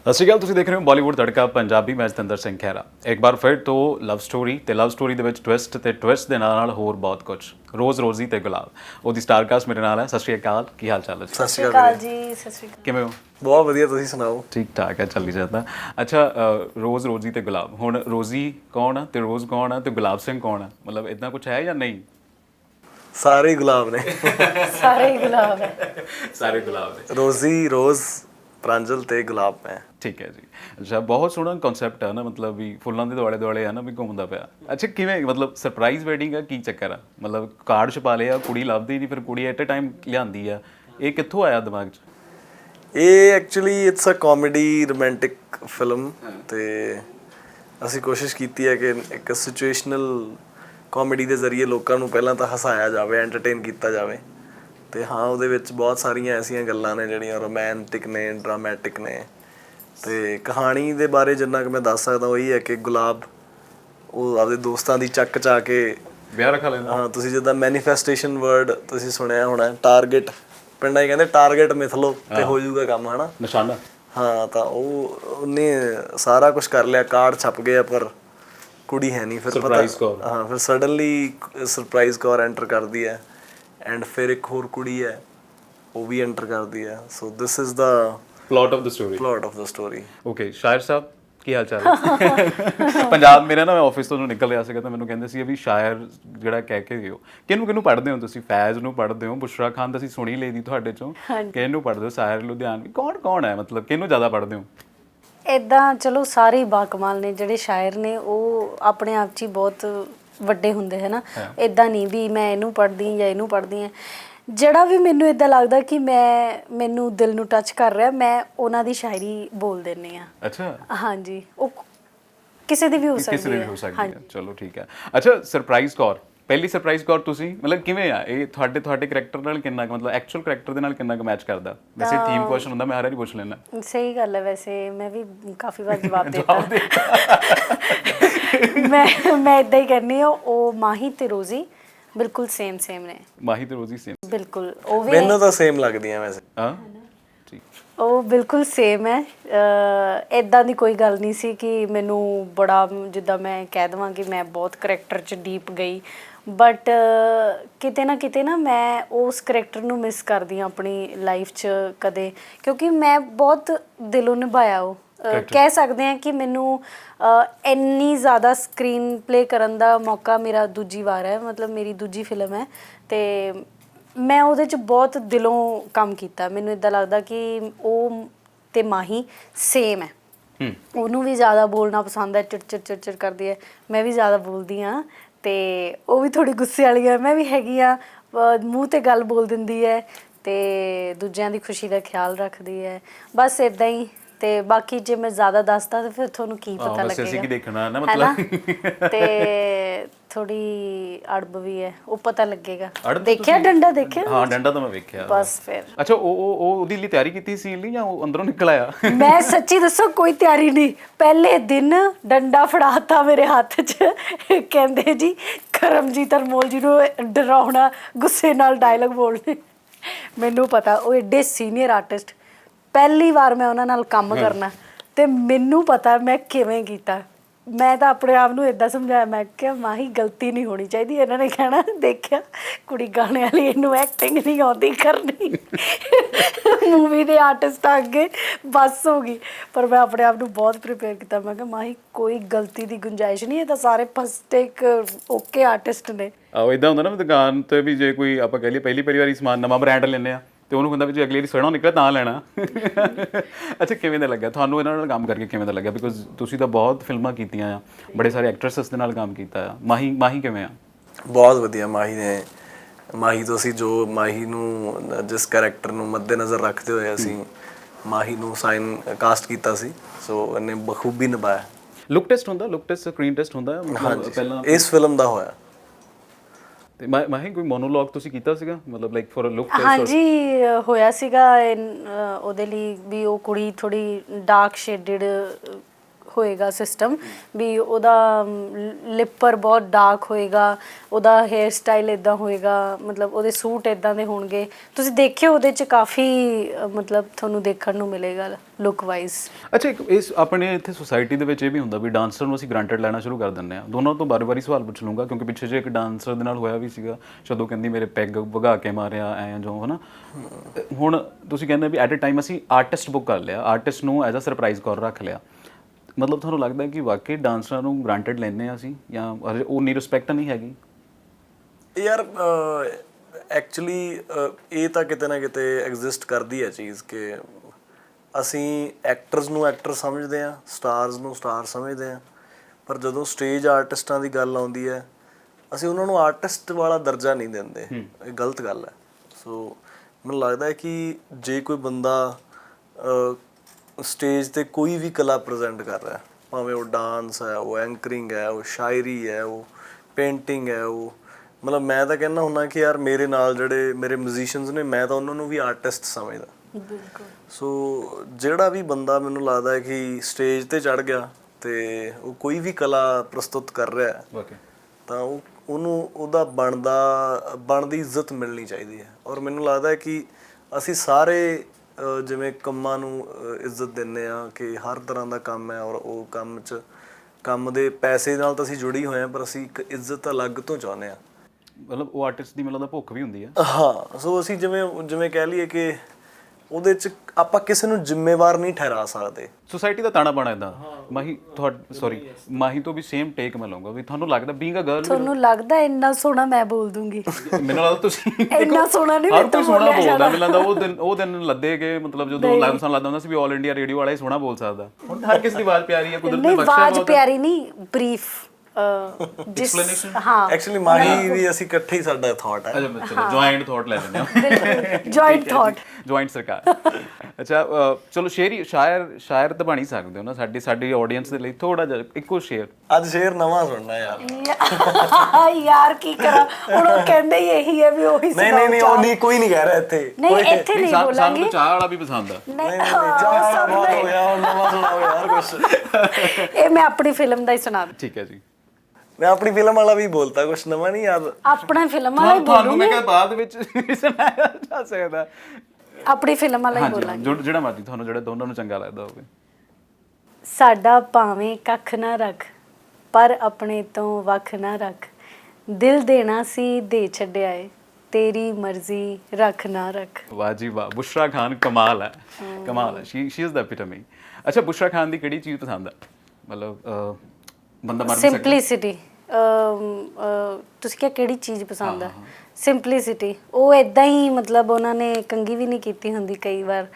ਸਤਿ ਸ਼੍ਰੀ ਅਕਾਲ ਤੁਸੀਂ ਦੇਖ ਰਹੇ ਹੋ ਬਾਲੀਵੁੱਡ ਤੜਕਾ ਪੰਜਾਬੀ ਮੈਂ ਜਤਿੰਦਰ ਸਿੰਘ ਖਹਿਰਾ। ਇੱਕ ਵਾਰ ਫਿਰ ਤੋਂ ਲਵ ਸਟੋਰੀ ਤੇ ਲਵ ਸਟੋਰੀ ਦੇ ਵਿੱਚ ਟਵਿਸਟ ਤੇ ਟਵਿਸਟ ਦੇ ਨਾਲ ਨਾਲ ਹੋਰ ਬਹੁਤ ਕੁਝ ਰੋਜ਼ ਰੋਜ਼ੀ ਤੇ ਗੁਲਾਬ। ਉਹਦੀ ਸਟਾਰ ਕਾਸਟ ਮੇਰੇ ਨਾਲ ਹੈ। ਸਤਿ ਸ਼੍ਰੀ ਅਕਾਲ ਕੀ ਹਾਲ ਚਾਲ ਹੈ? ਸਤਿ ਸ਼੍ਰੀ ਅਕਾਲ ਜੀ ਸਤਿ ਸ਼੍ਰੀ ਅਕਾਲ। ਕਿਵੇਂ ਹੋ? ਬਹੁਤ ਵਧੀਆ ਤੁਸੀਂ ਸੁਣਾਓ? ਠੀਕ ਠਾਕ ਹੈ ਚੱਲੀ ਜਾਂਦਾ। ਅੱਛਾ ਰੋਜ਼ ਰੋਜ਼ੀ ਤੇ ਗੁਲਾਬ। ਹੁਣ ਰੋਜ਼ੀ ਕੌਣ ਆ ਤੇ ਰੋਜ਼ ਕੌਣ ਆ ਤੇ ਗੁਲਾਬ ਸਿੰਘ ਕੌਣ ਆ ਮਤਲਬ ਇਦਾਂ ਕੁਝ ਹੈ ਜਾਂ ਨਹੀਂ? ਸਾਰੇ ਗੁਲਾਬ ਨੇ। ਸਾਰੇ ਹੀ ਗੁਲਾਬ ਹੈ ਸਾਰੇ ਗੁਲਾਬ ਨੇ। ਰੋਜ਼ੀ ਰੋਜ਼ ਪ੍ਰਾਂਜਲ ਤੇ ਗੁਲਾਬ ਮੈਂ। ਠੀਕ ਹੈ ਜੀ। ਅੱਛਾ ਬਹੁਤ ਸੋਹਣਾ ਕਨਸੈਪਟ ਹੈ ਨਾ ਮਤਲਬ ਵੀ ਫੁੱਲਾਂ ਦੇ ਦੁਆਲੇ ਦੁਆਲੇ ਆ ਨਾ ਵੀ ਘੁੰਮਦਾ ਪਿਆ। ਅੱਛਾ ਕਿਵੇਂ ਮਤਲਬ ਸਰਪ੍ਰਾਈਜ਼ ਵੈਡਿੰਗ ਆ ਕੀ ਚੱਕਰ ਆ? ਮਤਲਬ ਕਾਰਡ ਛਪਾ ਲਿਆ ਕੁੜੀ ਲੱਭਦੀ ਨਹੀਂ ਫਿਰ ਕੁੜੀ ਐਟ ਅ ਟਾਈਮ ਲਿਆਂਦੀ ਆ। ਇਹ ਕਿੱਥੋਂ ਆਇਆ ਦਿਮਾਗ 'ਚ? ਇਹ actually it's a comedy romantic film ਤੇ ਅਸੀਂ ਕੋਸ਼ਿਸ਼ ਕੀਤੀ ਹੈ ਕਿ ਇੱਕ ਸਿਚੁਏਸ਼ਨਲ ਕਾਮੇਡੀ ਦੇ ਜ਼ਰੀਏ ਲੋਕਾਂ ਨੂੰ ਪਹਿਲਾਂ ਤਾਂ ਹਸਾਇਆ ਜਾਵੇ ਐਂਟਰਟੇਨ ਕੀਤਾ ਜਾਵੇ। ਤੇ ਹਾਂ ਉਹਦੇ ਵਿੱਚ ਬਹੁਤ ਸਾਰੀਆਂ ਐਸੀਆਂ ਗੱਲਾਂ ਨੇ ਜਿਹੜੀਆਂ ਰੋਮਾਂਟਿਕ ਨੇ ਡਰਾਮੈਟਿਕ ਨੇ। ਤੇ ਕਹਾਣੀ ਦੇ ਬਾਰੇ ਜਿੰਨਾ ਕਿ ਮੈਂ ਦੱਸ ਸਕਦਾ ਉਹ ਇਹ ਹੈ ਕਿ ਗੁਲਾਬ ਉਹ ਆਪਦੇ ਦੋਸਤਾਂ ਦੀ ਚੱਕ ਚਾ ਕੇ ਵਿਆਹ ਰਖਾ ਲੈਂਦਾ। ਹਾਂ ਤੁਸੀਂ ਜਿੱਦਾਂ ਮੈਨੀਫੈਸਟੇਸ਼ਨ ਵਰਡ ਤੁਸੀਂ ਸੁਣਿਆ ਹੋਣਾ ਟਾਰਗੇਟ ਪਿੰਡਾਂ 'ਚ ਕਹਿੰਦੇ ਟਾਰਗੇਟ ਮਿਥ ਲਓ ਤੇ ਹੋ। ਜਾਊਗਾ ਕੰਮ ਹਨਾ? ਨਿਸ਼ਾਨਾ। ਹਾਂ ਤਾਂ ਉਹ ਉਹਨੇ ਸਾਰਾ ਕੁਝ ਕਰ ਲਿਆ ਕਾਰਡ ਛਪ ਗਏ ਆ, ਪਰ ਕੁੜੀ ਹੈ ਨਹੀਂ ਫਿਰ ਕੌਰ। ਹਾਂ ਫਿਰ ਸਡਨਲੀ ਸਰਪ੍ਰਾਈਜ਼ ਕੌਰ ਐਂਟਰ ਕਰਦੀ ਹੈ। ਐਂਡ ਫਿਰ ਇੱਕ ਹੋਰ ਕੁੜੀ ਹੈ ਉਹ ਵੀ ਐਂਟਰ ਕਰਦੀ ਹੈ। So this is the plot of the story plot of the story okay ਸ਼ਾਇਰ ਸਾਹਿਬ ਕੀ ਹਾਲ ਚਾਲ ਹੈ? ਪੰਜਾਬ ਮੇਰੇ ਨਾ ਮੈਂ ਆਫਿਸ ਤੋਂ ਨਿਕਲ ਰਿਹਾ ਸੀਗਾ ਤਾਂ ਮੈਨੂੰ ਕਹਿੰਦੇ ਸੀ ਵੀ ਸ਼ਾਇਰ ਜਿਹੜਾ ਕਹਿ ਕੇ ਦਿਓ ਕਿਹਨੂੰ ਕਿਹਨੂੰ ਪੜ੍ਹਦੇ ਹੋ ਤੁਸੀਂ? ਫੈਜ਼ ਨੂੰ ਪੜ੍ਹਦੇ ਹੋ? ਬੁਸ਼ਰਾ ਖਾਨ ਦਾ ਅਸੀਂ ਸੁਣੀ ਲਈ ਦੀ ਤੁਹਾਡੇ ਚੋਂ। ਕਿਹਨੂੰ ਪੜ੍ਹਦੇ ਹੋ? ਸ਼ਾਇਰ ਲੁਧਿਆਣਵੀ ਕੌਣ ਕੌਣ ਹੈ ਮਤਲਬ? ਕਿਹਨੂੰ ਜ਼ਿਆਦਾ ਪੜ੍ਹਦੇ ਹੋ? ਇਦਾਂ ਚਲੋ ਸਾਰੇ ਬਾਕਮਾਲ ਨੇ ਜਿਹੜੇ ਸ਼ਾਇਰ ਨੇ ਉਹ ਆਪਣੇ ਆਪ 'ਚ ਹੀ ਬਹੁਤ ਵੱਡੇ ਹੁੰਦੇ ਹੈ। ਨਾ ਇਦਾਂ ਨਹੀਂ ਵੀ ਮੈਂ ਇਹਨੂੰ ਪੜ੍ਹਦੀ ਜਾਂ ਇਹਨੂੰ ਪੜ੍ਹਦੀ ਹਾਂ। ਜਿਹੜਾ ਵੀ ਮੈਨੂੰ ਇਦਾਂ ਲੱਗਦਾ ਕਿ ਮੈਂ ਮੈਨੂੰ ਦਿਲ ਨੂੰ ਟੱਚ ਕਰ ਰਿਹਾ ਮੈਂ ਉਹਨਾਂ ਦੀ ਸ਼ਾਇਰੀ ਬੋਲ ਦਿੰਨੀ ਆ ਅੱਛਾ। ਹਾਂਜੀ। ਉਹ ਕਿਸੇ ਦੀ ਵੀ ਹੋ ਕਿਸੇ ਸਕਦੀ ਦੇ ਹੈ ਵੀ ਹੋ। ਸਕਦੀ ਹੈ। ਚਲੋ ਠੀਕ ਹੈ। ਅੱਛਾ ਸਰਪ੍ਰਾਈਜ਼ ਕੌਰ। ਪਹਿਲੀ ਸਰਪ੍ਰਾਈਜ਼ ਕੌਰ ਤੁਸੀਂ? ਮਤਲਬ ਕਿਵੇਂ ਆ? ਇਹ ਤੁਹਾਡੇ ਤੁਹਾਡੇ ਕੈਰੈਕਟਰ ਨਾਲ ਕਿੰਨਾ ਕੁ ਮਤਲਬ ਐਕਚੁਅਲ ਕੈਰੈਕਟਰ ਦੇ ਨਾਲ ਕਿੰਨਾ ਕੁ ਮੈਚ ਕਰਦਾ? ਵੈਸੇ ਥੀਮ ਕੁਐਸਚਨ ਹੁੰਦਾ ਮੈਂ ਹਰ ਵਾਰੀ ਪੁੱਛ ਲੈਣਾ ਸਹੀ ਗੱਲ ਹੈ ਵੈਸੇ ਮੈਂ ਵੀ ਕਾਫੀ ਵਾਰ ਜਵਾਬ ਦਿੱਤਾ। ਮੈਂ ਮੈਂ ਇਦਾਂ ਹੀ ਕਹਿੰਨੀ ਆ ਉਹ ਮਾਹੀ ਤੇ ਰੋਜ਼ੀ ਬਿਲਕੁਲ ਸੇਮ ਸੇਮ ਨੇ। ਮਾਹੀ ਤੇ ਰੋਜ਼ੀ ਸੇਮ ਬਿਲਕੁਲ ਉਹ ਵੀ ਮੈਨੂੰ ਤਾਂ ਸੇਮ ਲੱਗਦੀਆਂ ਵੈਸੇ। ਹਾਂ? ਠੀਕ। ਉਹ ਬਿਲਕੁਲ ਸੇਮ ਹੈ। ਇਦਾਂ ਦੀ ਕੋਈ ਗੱਲ ਨਹੀਂ ਸੀ ਕਿ ਮੈਨੂੰ ਬੜਾ ਜਿੱਦਾਂ ਮੈਂ ਕਹਿ ਦਵਾਂ ਕਿ ਮੈਂ ਬਹੁਤ ਕਰੈਕਟਰ 'ਚ ਡੀਪ ਗਈ। ਬਟ ਕਿਤੇ ਨਾ ਕਿਤੇ ਨਾ ਮੈਂ ਉਸ ਕਰੈਕਟਰ ਨੂੰ ਮਿਸ ਕਰਦੀ ਹਾਂ ਆਪਣੀ ਲਾਈਫ 'ਚ ਕਦੇ। ਕਿਉਂਕਿ ਮੈਂ ਬਹੁਤ ਦਿਲੋਂ ਨਿਭਾਇਆ ਉਹ। ਕਹਿ ਸਕਦੇ ਹਾਂ ਕਿ ਮੈਨੂੰ ਇੰਨੀ ਜ਼ਿਆਦਾ ਸਕਰੀਨ ਪਲੇ ਕਰਨ ਦਾ ਮੌਕਾ ਮੇਰਾ ਦੂਜੀ ਵਾਰ ਹੈ। ਮਤਲਬ ਮੇਰੀ ਦੂਜੀ ਫਿਲਮ ਹੈ। ਤੇ ਮੈਂ ਉਹਦੇ 'ਚ ਬਹੁਤ ਦਿਲੋਂ ਕੰਮ ਕੀਤਾ। ਮੈਨੂੰ ਇਦਾਂ ਲੱਗਦਾ ਕਿ ਉਹ ਤੇ ਮਾਹੀ ਸੇਮ ਹੈ। ਹੂੰ। ਉਹਨੂੰ ਵੀ ਜ਼ਿਆਦਾ ਬੋਲਣਾ ਪਸੰਦ ਹੈ ਚਿੜ ਚਿੜ ਚਿੜ ਚਿੜ ਕਰਦੀ ਹੈ। ਮੈਂ ਵੀ ਜ਼ਿਆਦਾ ਬੋਲਦੀ ਆ ਤੇ ਉਹ ਵੀ ਥੋੜੀ ਗੁੱਸੇ ਵਾਲੀ ਹੈ ਮੈਂ ਵੀ ਹੈਗੀ ਆ ਮੂੰਹ ਤੇ ਗੱਲ ਬੋਲ ਦਿੰਦੀ ਹੈ ਤੇ ਦੂਜਿਆਂ ਦੀ ਖੁਸ਼ੀ ਦਾ ਖਿਆਲ ਰੱਖਦੀ ਹੈ। ਬਸ ਇਦਾਂ ਹੀ ਤੇ ਬਾਕੀ ਜੇ ਮੈਂ ਜ਼ਿਆਦਾ ਦੱਸਦਾ ਤਾਂ ਫਿਰ ਤੁਹਾਨੂੰ ਕੀ ਪਤਾ ਅਸੀਂ ਲੱਗੇਗਾ। ਕੀ ਦੇਖਣਾ ਨਾ ਹੈ ਨਾ? ਮਤਲਬ? ਤੇ ਥੋੜੀ ਅੜਬ ਵੀ ਹੈ ਉਹ ਪਤਾ ਲੱਗੇਗਾ। ਅੜਬ ਦੇਖਿਆ ਤੁਸੀਂ- ਡੰਡਾ ਦੇਖਿਆ? ਹਾਂ ਡੰਡਾ ਤਾਂ ਮੈਂ ਵੇਖਿਆ। ਬਸ ਫਿਰ। ਅੱਛਾ ਉਹ ਉਹ ਉਹ ਉਹਦੀ ਲਈ ਤਿਆਰੀ ਕੀਤੀ ਸੀ ਲਈ ਜਾਂ ਉਹ ਅੰਦਰੋਂ ਨਿਕਲ ਆਇਆ? ਮੈਂ ਸੱਚੀ ਦੱਸੋ ਕੋਈ ਤਿਆਰੀ ਨਹੀਂ। ਪਹਿਲੇ ਦਿਨ ਡੰਡਾ ਫੜਾਤਾ ਮੇਰੇ ਹੱਥ 'ਚ। ਕਹਿੰਦੇ ਜੀ ਕਰਮਜੀਤ ਅਰਮੋਲ ਜੀ ਨੂੰ ਡਰਾਉਣਾ ਗੁੱਸੇ ਨਾਲ ਡਾਇਲੌਗ ਬੋਲਣੇ। ਮੈਨੂੰ ਪਤਾ ਉਹ ਏਡੇ ਸੀਨੀਅਰ ਆਰਟਿਸਟ ਪਹਿਲੀ ਵਾਰ ਮੈਂ ਉਹਨਾਂ ਨਾਲ ਕੰਮ ਕਰਨਾ। ਤੇ ਮੈਨੂੰ ਪਤਾ ਮੈਂ ਕਿਵੇਂ ਕੀਤਾ। ਮੈਂ ਤਾਂ ਆਪਣੇ ਆਪ ਨੂੰ ਇਦਾਂ ਸਮਝਾਇਆ, ਮੈਂ ਕਿਹਾ, ਮਾਹੀ, ਗਲਤੀ ਨਹੀਂ ਹੋਣੀ ਚਾਹੀਦੀ। ਇਹਨਾਂ ਨੇ ਕਹਿਣਾ, ਦੇਖਿਆ, ਕੁੜੀ ਗਾਣੇ ਵਾਲੀ ਇਹਨੂੰ ਐਕਟਿੰਗ ਨਹੀਂ ਆਉਂਦੀ ਕਰਨੀ। ਮੂਵੀ ਦੇ ਆਰਟਿਸਟ ਅੱਗੇ, ਬਸ ਹੋ ਗਈ। ਪਰ ਮੈਂ ਆਪਣੇ ਆਪ ਨੂੰ ਬਹੁਤ ਪ੍ਰਿਪੇਅਰ ਕੀਤਾ। ਮੈਂ ਕਿਹਾ, ਮਾਹੀ, ਕੋਈ ਗਲਤੀ ਦੀ ਗੁੰਜਾਇਸ਼ ਨਹੀਂ, ਇਹ ਤਾਂ ਸਾਰੇ ਫਸਟ ਇੱਕ ਓਕੇ ਆਰਟਿਸਟ ਨੇ। ਆਹ ਇਦਾਂ ਹੁੰਦਾ ਨਾ ਦੁਕਾਨ ਤੇ ਵੀ ਜੇ ਕੋਈ ਆਪਾਂ ਕਹਿ ਲਈਏ ਪਹਿਲੀ ਪਹਿਲੀ ਵਾਰੀ ਸਮਾਨ ਨਵਾਂ ਬ੍ਰਾਂਡ ਲੈਂਦੇ ਆ ਤੇ ਉਹਨੂੰ ਹੁੰਦਾ ਵੀ ਜੇ ਅਗਲੀ ਵਾਰੀ ਸੋਹਣਾ ਨਿਕਲੇ ਤਾਂ ਲੈਣਾ। ਅੱਛਾ ਕਿਵੇਂ ਦਾ ਲੱਗਾ? ਤੁਹਾਨੂੰ ਇਹਨਾਂ ਨਾਲ ਕੰਮ ਕਰਕੇ ਕਿਵੇਂ ਦਾ ਲੱਗਾ? ਬਿਕੋਜ਼ ਤੁਸੀਂ ਤਾਂ ਬਹੁਤ ਫਿਲਮਾਂ ਕੀਤੀਆਂ ਆ ਬੜੇ ਸਾਰੇ ਐਕਟਰਸਸ ਦੇ ਨਾਲ ਕੰਮ ਕੀਤਾ ਆ। ਮਾਹੀ ਮਾਹੀ ਕਿਵੇਂ ਆ? ਬਹੁਤ ਵਧੀਆ ਮਾਹੀ ਨੇ ਮਾਹੀ ਤੋਂ ਅਸੀਂ ਜੋ ਮਾਹੀ ਨੂੰ ਜਿਸ ਕੈਰੈਕਟਰ ਨੂੰ ਮੱਦੇਨਜ਼ਰ ਰੱਖਦੇ ਹੋਏ ਅਸੀਂ ਮਾਹੀ ਨੂੰ ਸਾਈਨ ਕਾਸਟ ਕੀਤਾ ਸੀ। ਸੋ ਇਹਨੇ ਬਖੂਬੀ ਨਿਭਾਇਆ। ਲੁੱਕ ਟੈਸਟ ਹੁੰਦਾ ਲੁੱਕ ਟੈਸਟ ਸਕਰੀਨ ਟੈਸਟ ਹੁੰਦਾ? ਮਤਲਬ ਪਹਿਲਾਂ ਇਸ ਫਿਲਮ ਦਾ ਹੋਇਆ। ਤੇ ਮਾ- ਕੋਈ ਮੋਨੋਲੌਗ ਤੁਸੀਂ ਕੀਤਾ ਸੀਗਾ? ਮਤਲਬ like for a look test ਹਾਂਜੀ, ਹੋਇਆ ਸੀਗਾ ਉਹਦੇ ਲਈ ਵੀ ਉਹ ਕੁੜੀ ਥੋੜੀ ਡਾਰਕ ਸ਼ੇਡਡ ਹੋਏਗਾ ਸਿਸਟਮ ਵੀ ਉਹਦਾ ਲਿਪਰ ਬਹੁਤ ਡਾਰਕ ਹੋਏਗਾ, ਉਹਦਾ ਹੇਅਰ ਸਟਾਈਲ ਇਦਾਂ ਹੋਏਗਾ, ਮਤਲਬ ਉਹਦੇ ਸੂਟ ਇਦਾਂ ਦੇ ਹੋਣਗੇ। ਤੁਸੀਂ ਦੇਖਿਓ ਉਹਦੇ ਚ ਕਾਫੀ ਮਤਲਬ ਤੁਹਾਨੂੰ ਦੇਖਣ ਨੂੰ ਮਿਲੇਗਾ ਲੁੱਕ ਵਾਈਜ਼ ਅੱਛਾ, ਇੱਕ ਇਸ ਆਪਣੇ ਇੱਥੇ ਸੋਸਾਇਟੀ ਦੇ ਵਿੱਚ ਇਹ ਵੀ ਹੁੰਦਾ ਵੀ ਡਾਂਸਰ ਨੂੰ ਅਸੀਂ ਗ੍ਰਾਂਟਡ ਲੈਣਾ ਸ਼ੁਰੂ ਕਰ ਦਿੰਦੇ ਆ ਦੋਨੋਂ ਤੋਂ ਬਾਰੀ-ਬਾਰੀ ਸਵਾਲ ਪੁੱਛ ਲੂੰਗਾ ਕਿਉਂਕਿ ਪਿੱਛੇ ਜੇ ਇੱਕ ਡਾਂਸਰ ਦੇ ਨਾਲ ਹੋਇਆ ਵੀ ਸੀਗਾ, ਜਦੋਂ ਕਹਿੰਦੀ ਮੇਰੇ ਪੈਗ ਵਗਾ ਕੇ ਮਾਰਿਆ, ਐ ਜੋ ਹਨਾ? ਹੁਣ ਤੁਸੀਂ ਕਹਿੰਦੇ ਵੀ ਐਟ ਅ ਟਾਈਮ ਅਸੀਂ ਆਰਟਿਸਟ ਬੁੱਕ ਕਰ ਲਿਆ ਆਰਟਿਸਟ ਨੂੰ ਐਜ਼ ਅ ਸਰਪ੍ਰਾਈਜ਼ ਕਾਲ ਰੱਖ ਲਿਆ। ਮਤਲਬ ਤੁਹਾਨੂੰ ਲੱਗਦਾ ਕਿ ਵਾਕਈ ਡਾਂਸਰਾਂ ਨੂੰ ਗ੍ਰਾਂਟਡ ਲੈਂਦੇ ਆ ਅਸੀਂ ਜਾਂ ਹਜੇ ਉਨੀ ਰਿਸਪੈਕਟ ਨਹੀਂ ਹੈਗੀ? ਯਾਰ ਐਕਚੁਅਲੀ ਇਹ ਤਾਂ ਕਿਤੇ ਨਾ ਕਿਤੇ ਐਗਜ਼ਿਸਟ ਕਰਦੀ ਹੈ ਚੀਜ਼ ਕਿ ਅਸੀਂ ਐਕਟਰਸ ਨੂੰ ਐਕਟਰ ਸਮਝਦੇ ਆ ਸਟਾਰਸ ਨੂੰ ਸਟਾਰ ਸਮਝਦੇ ਆ ਪਰ ਜਦੋਂ ਸਟੇਜ ਆਰਟਿਸਟਾਂ ਦੀ ਗੱਲ ਆਉਂਦੀ ਹੈ ਅਸੀਂ ਉਹਨਾਂ ਨੂੰ ਆਰਟਿਸਟ ਵਾਲਾ ਦਰਜਾ ਨਹੀਂ ਦਿੰਦੇ। ਇਹ ਗਲਤ ਗੱਲ ਹੈ। ਸੋ ਮੈਨੂੰ ਲੱਗਦਾ ਹੈ ਕਿ ਜੇ ਕੋਈ ਬੰਦਾ ਸਟੇਜ ਤੇ ਕੋਈ ਵੀ ਕਲਾ ਪ੍ਰੈਜ਼ੈਂਟ ਕਰ ਰਿਹਾ। ਹੈ, ਭਾਵੇਂ ਉਹ ਡਾਂਸ ਹੈ ਉਹ ਐਂਕਰਿੰਗ ਹੈ ਉਹ ਸ਼ਾਇਰੀ ਹੈ ਉਹ ਪੇਂਟਿੰਗ ਹੈ ਉਹ ਮਤਲਬ ਮੈਂ ਤਾਂ ਕਹਿੰਦਾ ਹੁੰਦਾ ਕਿ ਯਾਰ ਮੇਰੇ ਨਾਲ ਜਿਹੜੇ ਮੇਰੇ ਮਿਊਜ਼ੀਸ਼ੀਅਨਸ ਨੇ ਮੈਂ ਤਾਂ ਉਹਨਾਂ ਨੂੰ ਵੀ ਆਰਟਿਸਟ ਸਮਝਦਾ। ਬਿਲਕੁਲ। ਸੋ ਜਿਹੜਾ ਵੀ ਬੰਦਾ ਮੈਨੂੰ ਲੱਗਦਾ ਹੈ ਕਿ ਸਟੇਜ ਤੇ ਚੜ ਗਿਆ ਤੇ ਉਹ ਕੋਈ ਵੀ ਕਲਾ ਪ੍ਰਸਤੁਤ ਕਰ ਰਿਹਾ ਹੈ ਵਾਕਈ ਤਾਂ ਉਹ ਉਹਨੂੰ ਉਹਦਾ ਬਣਦਾ ਬਣਦੀ ਇੱਜ਼ਤ ਮਿਲਣੀ ਚਾਹੀਦੀ ਹੈ। ਔਰ ਮੈਨੂੰ ਲੱਗਦਾ ਹੈ ਕਿ ਅਸੀਂ ਸਾਰੇ ਜਿਵੇਂ ਕੰਮਾਂ ਨੂੰ ਇੱਜ਼ਤ ਦਿੰਨੇ ਆ ਕਿ ਹਰ ਤਰ੍ਹਾਂ ਦਾ ਕੰਮ ਹੈ ਔਰ ਉਹ ਕੰਮ 'ਚ ਕੰਮ ਦੇ ਪੈਸੇ ਨਾਲ ਤਾਂ ਅਸੀਂ ਜੁੜੀ ਹੋਏ ਆ ਪਰ ਅਸੀਂ ਇੱਕ ਇੱਜ਼ਤ ਅਲੱਗ ਤੋਂ ਚਾਹੁੰਦੇ ਆ ਮਤਲਬ ਉਹ ਆਰਟਿਸਟ ਦੀ ਮੈਨੂੰ ਲੱਗਦਾ ਭੁੱਖ ਵੀ ਹੁੰਦੀ ਹੈ। ਹਾਂ ਸੋ ਅਸੀਂ ਜਿਵੇਂ ਜਿਵੇਂ ਕਹਿ ਲਈਏ ਕਿ ਉਹਦੇ 'ਚ ਆਪਾਂ ਕਿਸੇ ਨੂੰ ਜ਼ਿੰਮੇਵਾਰ ਨਹੀਂ ਠਹਿਰਾ ਸਕਦੇ। ਸੋਸਾਇਟੀ ਦਾ ਤਾਣਾ ਬਾਣਾ ਇਦਾਂ ਮਾਹੀ ਤੁਹਾਡ ਸੌਰੀ ਮਾਹੀ ਤੋਂ ਵੀ ਸੇਮ ਟੇਕ ਮੈਂ ਲਵਾਂਗਾ ਵੀ ਤੁਹਾਨੂੰ ਲੱਗਦਾ ਬੀਇੰਗ ਅ ਗਰਲ ਤੁਹਾਨੂੰ ਲੱਗਦਾ ਇੰਨਾ ਸੋਹਣਾ ਮੈਂ ਬੋਲ ਦੂੰਗੀ? ਮੈਨੂੰ ਲੱਗਦਾ ਤੁਸੀਂ ਇੰਨਾ ਸੋਹਣਾ ਨਹੀਂ ਕੋਈ ਤੋਂ ਸੋਹਣਾ ਬੋਲਦਾ ਮੈਨੂੰ ਲੱਗਦਾ ਉਹ ਦਿਨ ਉਹ ਦਿਨ ਲੱਦੇ ਗਏ ਮਤਲਬ ਜਦੋਂ ਲਾਈਵ ਸਾਨੂੰ ਲੱਗਦਾ ਹੁੰਦਾ ਸੀ ਵੀ 올 ਇੰਡੀਆ ਰੇਡੀਓ ਵਾਲਾ ਹੀ ਸੋਹਣਾ ਬੋਲ ਸਕਦਾ। ਹੁਣ ਹਰ ਕਿਸੇ ਦੀ ਆਵਾਜ਼ ਪਿਆਰੀ ਹੈ ਕੁਦਰਤ ਨਹੀਂ ਨੇ ਬਖਸ਼ਿਆ ਆਵਾਜ਼ ਬਹੁਤ ਪਿਆਰੀ ਨਹੀਂ ਬਰੀਫ ਜਿਸ ਹਾਂ। ਐਕਚੁਅਲੀ ਮਾਹੀ ਵੀ ਅਸੀਂ ਇਕੱਠੇ ਹੀ ਸਾਡਾ ਥਾਟ ਹੈ। ਅੱਛਾ ਚਲੋ ਜੁਆਇੰਟ ਥਾਟ ਲੈ ਲੈਂਦੇ ਹਾਂ। ਬਿਲਕੁਲ ਜੁਆਇੰਟ ਥਾਟ ਜੁਆਇੰਟ ਸਰਕਾਰ। ਅੱਛਾ ਅ, ਚਲੋ ਸ਼ੇਰੀ ਸ਼ਾਇਰ ਸ਼ਾਇਰ ਤਾਂ ਬਣ ਹੀ ਸਕਦੇ ਹੋ ਨਾ ਸਾਡੀ ਸਾਡੀ ਆਡੀਅנס ਦੇ ਲਈ ਥੋੜਾ ਜਿਹਾ ਇੱਕੋ ਸ਼ੇਰ ਅੱਜ ਸ਼ੇਰ ਨਵਾਂ ਸੁਣਨਾ ਯਾਰ। ਯਾਰ ਕੀ ਕਰਾਂ? ਹੁਣ ਉਹ ਕਹਿੰਦੇ ਹੀ ਇਹੀ ਹੈ ਵੀ ਉਹੀ ਨਹੀਂ ਨਹੀਂ ਨਹੀਂ ਉਹ ਨਹੀਂ ਕੋਈ ਨਹੀਂ ਕਹਿ ਰਿਹਾ ਇੱਥੇ। ਨਹੀਂ ਇੱਥੇ ਨਹੀਂ। ਸਾਨੂੰ ਸਾਨੂੰ ਬੋਲਾਂਗੇ। ਤਾਂ ਚਾਹ ਵਾਲਾ ਵੀ ਪਸੰਦ ਆ। ਨਹੀਂ ਨਹੀਂ ਨਹੀਂ ਚਾਹ ਬਹੁਤ ਹੋ ਗਿਆ ਹੁਣ ਨਵਾਂ ਸੁਣਾਓ ਯਾਰ ਕੁਛ। ਇਹ ਮੈਂ ਆਪਣੀ ਫਿਲਮ ਦਾ ਹੀ ਸੁਣਾ ਦੂੰ ਠੀਕ ਹੈ ਜੀ। ਮੈਂ ਆਪਣੀ ਫਿਲਮ ਵਾਲਾ ਵੀ ਬੋਲਤਾ ਕੁਛ ਨਵਾਂ ਨਹੀਂ ਯਾਦ। ਆਪਣਾ ਫਿਲਮ ਵਾਲਾ ਹੀ ਤੁਹਾਨੂੰ ਮੈਂ ਬੋਲੂੰਗੀ ਕਿਹਾ ਬਾਅਦ ਵਿੱਚ ਸੁਣਾਇਆ ਜਾ ਸਕਦਾ। ਆਪਣੀ ਫਿਲਮ ਵਾਲਾ ਹੀ ਹਾਂਜੀ ਬੋਲਾਂਗੇ। ਜੋ- ਜਿਹੜਾ ਮਰਜ਼ੀ ਤੁਹਾਨੂੰ ਜਿਹੜਾ ਦੋਨਾਂ ਨੂੰ ਚੰਗਾ ਲੱਗਦਾ ਹੋਵੇ। ਸਾਡਾ ਭਾਵੇਂ ਕੱਖ ਨਾ ਰੱਖ ਪਰ ਆਪਣੇ ਤੋਂ ਵੱਖ ਨਾ ਰੱਖ। ਦਿਲ ਦੇਣਾ ਸੀ ਦੇ ਛੱਡਿਆ ਏ ਤੇਰੀ ਮਰਜ਼ੀ ਰੱਖ ਨਾ ਰੱਖ। ਵਾਹ ਜੀ ਵਾਹ ਬੁਸ਼ਰਾ ਖਾਨ ਕਮਾਲ ਹੈ ਕਮਾਲ ਹੈ। She she is the epitome ਅੱਛਾ ਬੁਸ਼ਰਾ ਖਾਨ ਦੀ ਕਿਹੜੀ ਚੀਜ਼ ਪਸੰਦ ਹੈ? ਮਤਲਬ ਅਹ, ਬੰਦਾ ਮਰ ਵੀ ਸਕਦਾ। ਸਿੰਪਲਿਸਿਟੀ ਤੁਸੀਂ ਕਿਹਾ ਕਿਹੜੀ ਚੀਜ਼ ਪਸੰਦ ਹੈ ਸਿੰਪਲਿਸਿਟੀ ਉਹ ਇਦਾਂ ਹੀ ਮਤਲਬ ਉਹਨਾਂ ਨੇ ਕੰਗੀ ਵੀ ਨਹੀਂ ਕੀਤੀ ਹੁੰਦੀ ਕਈ ਵਾਰ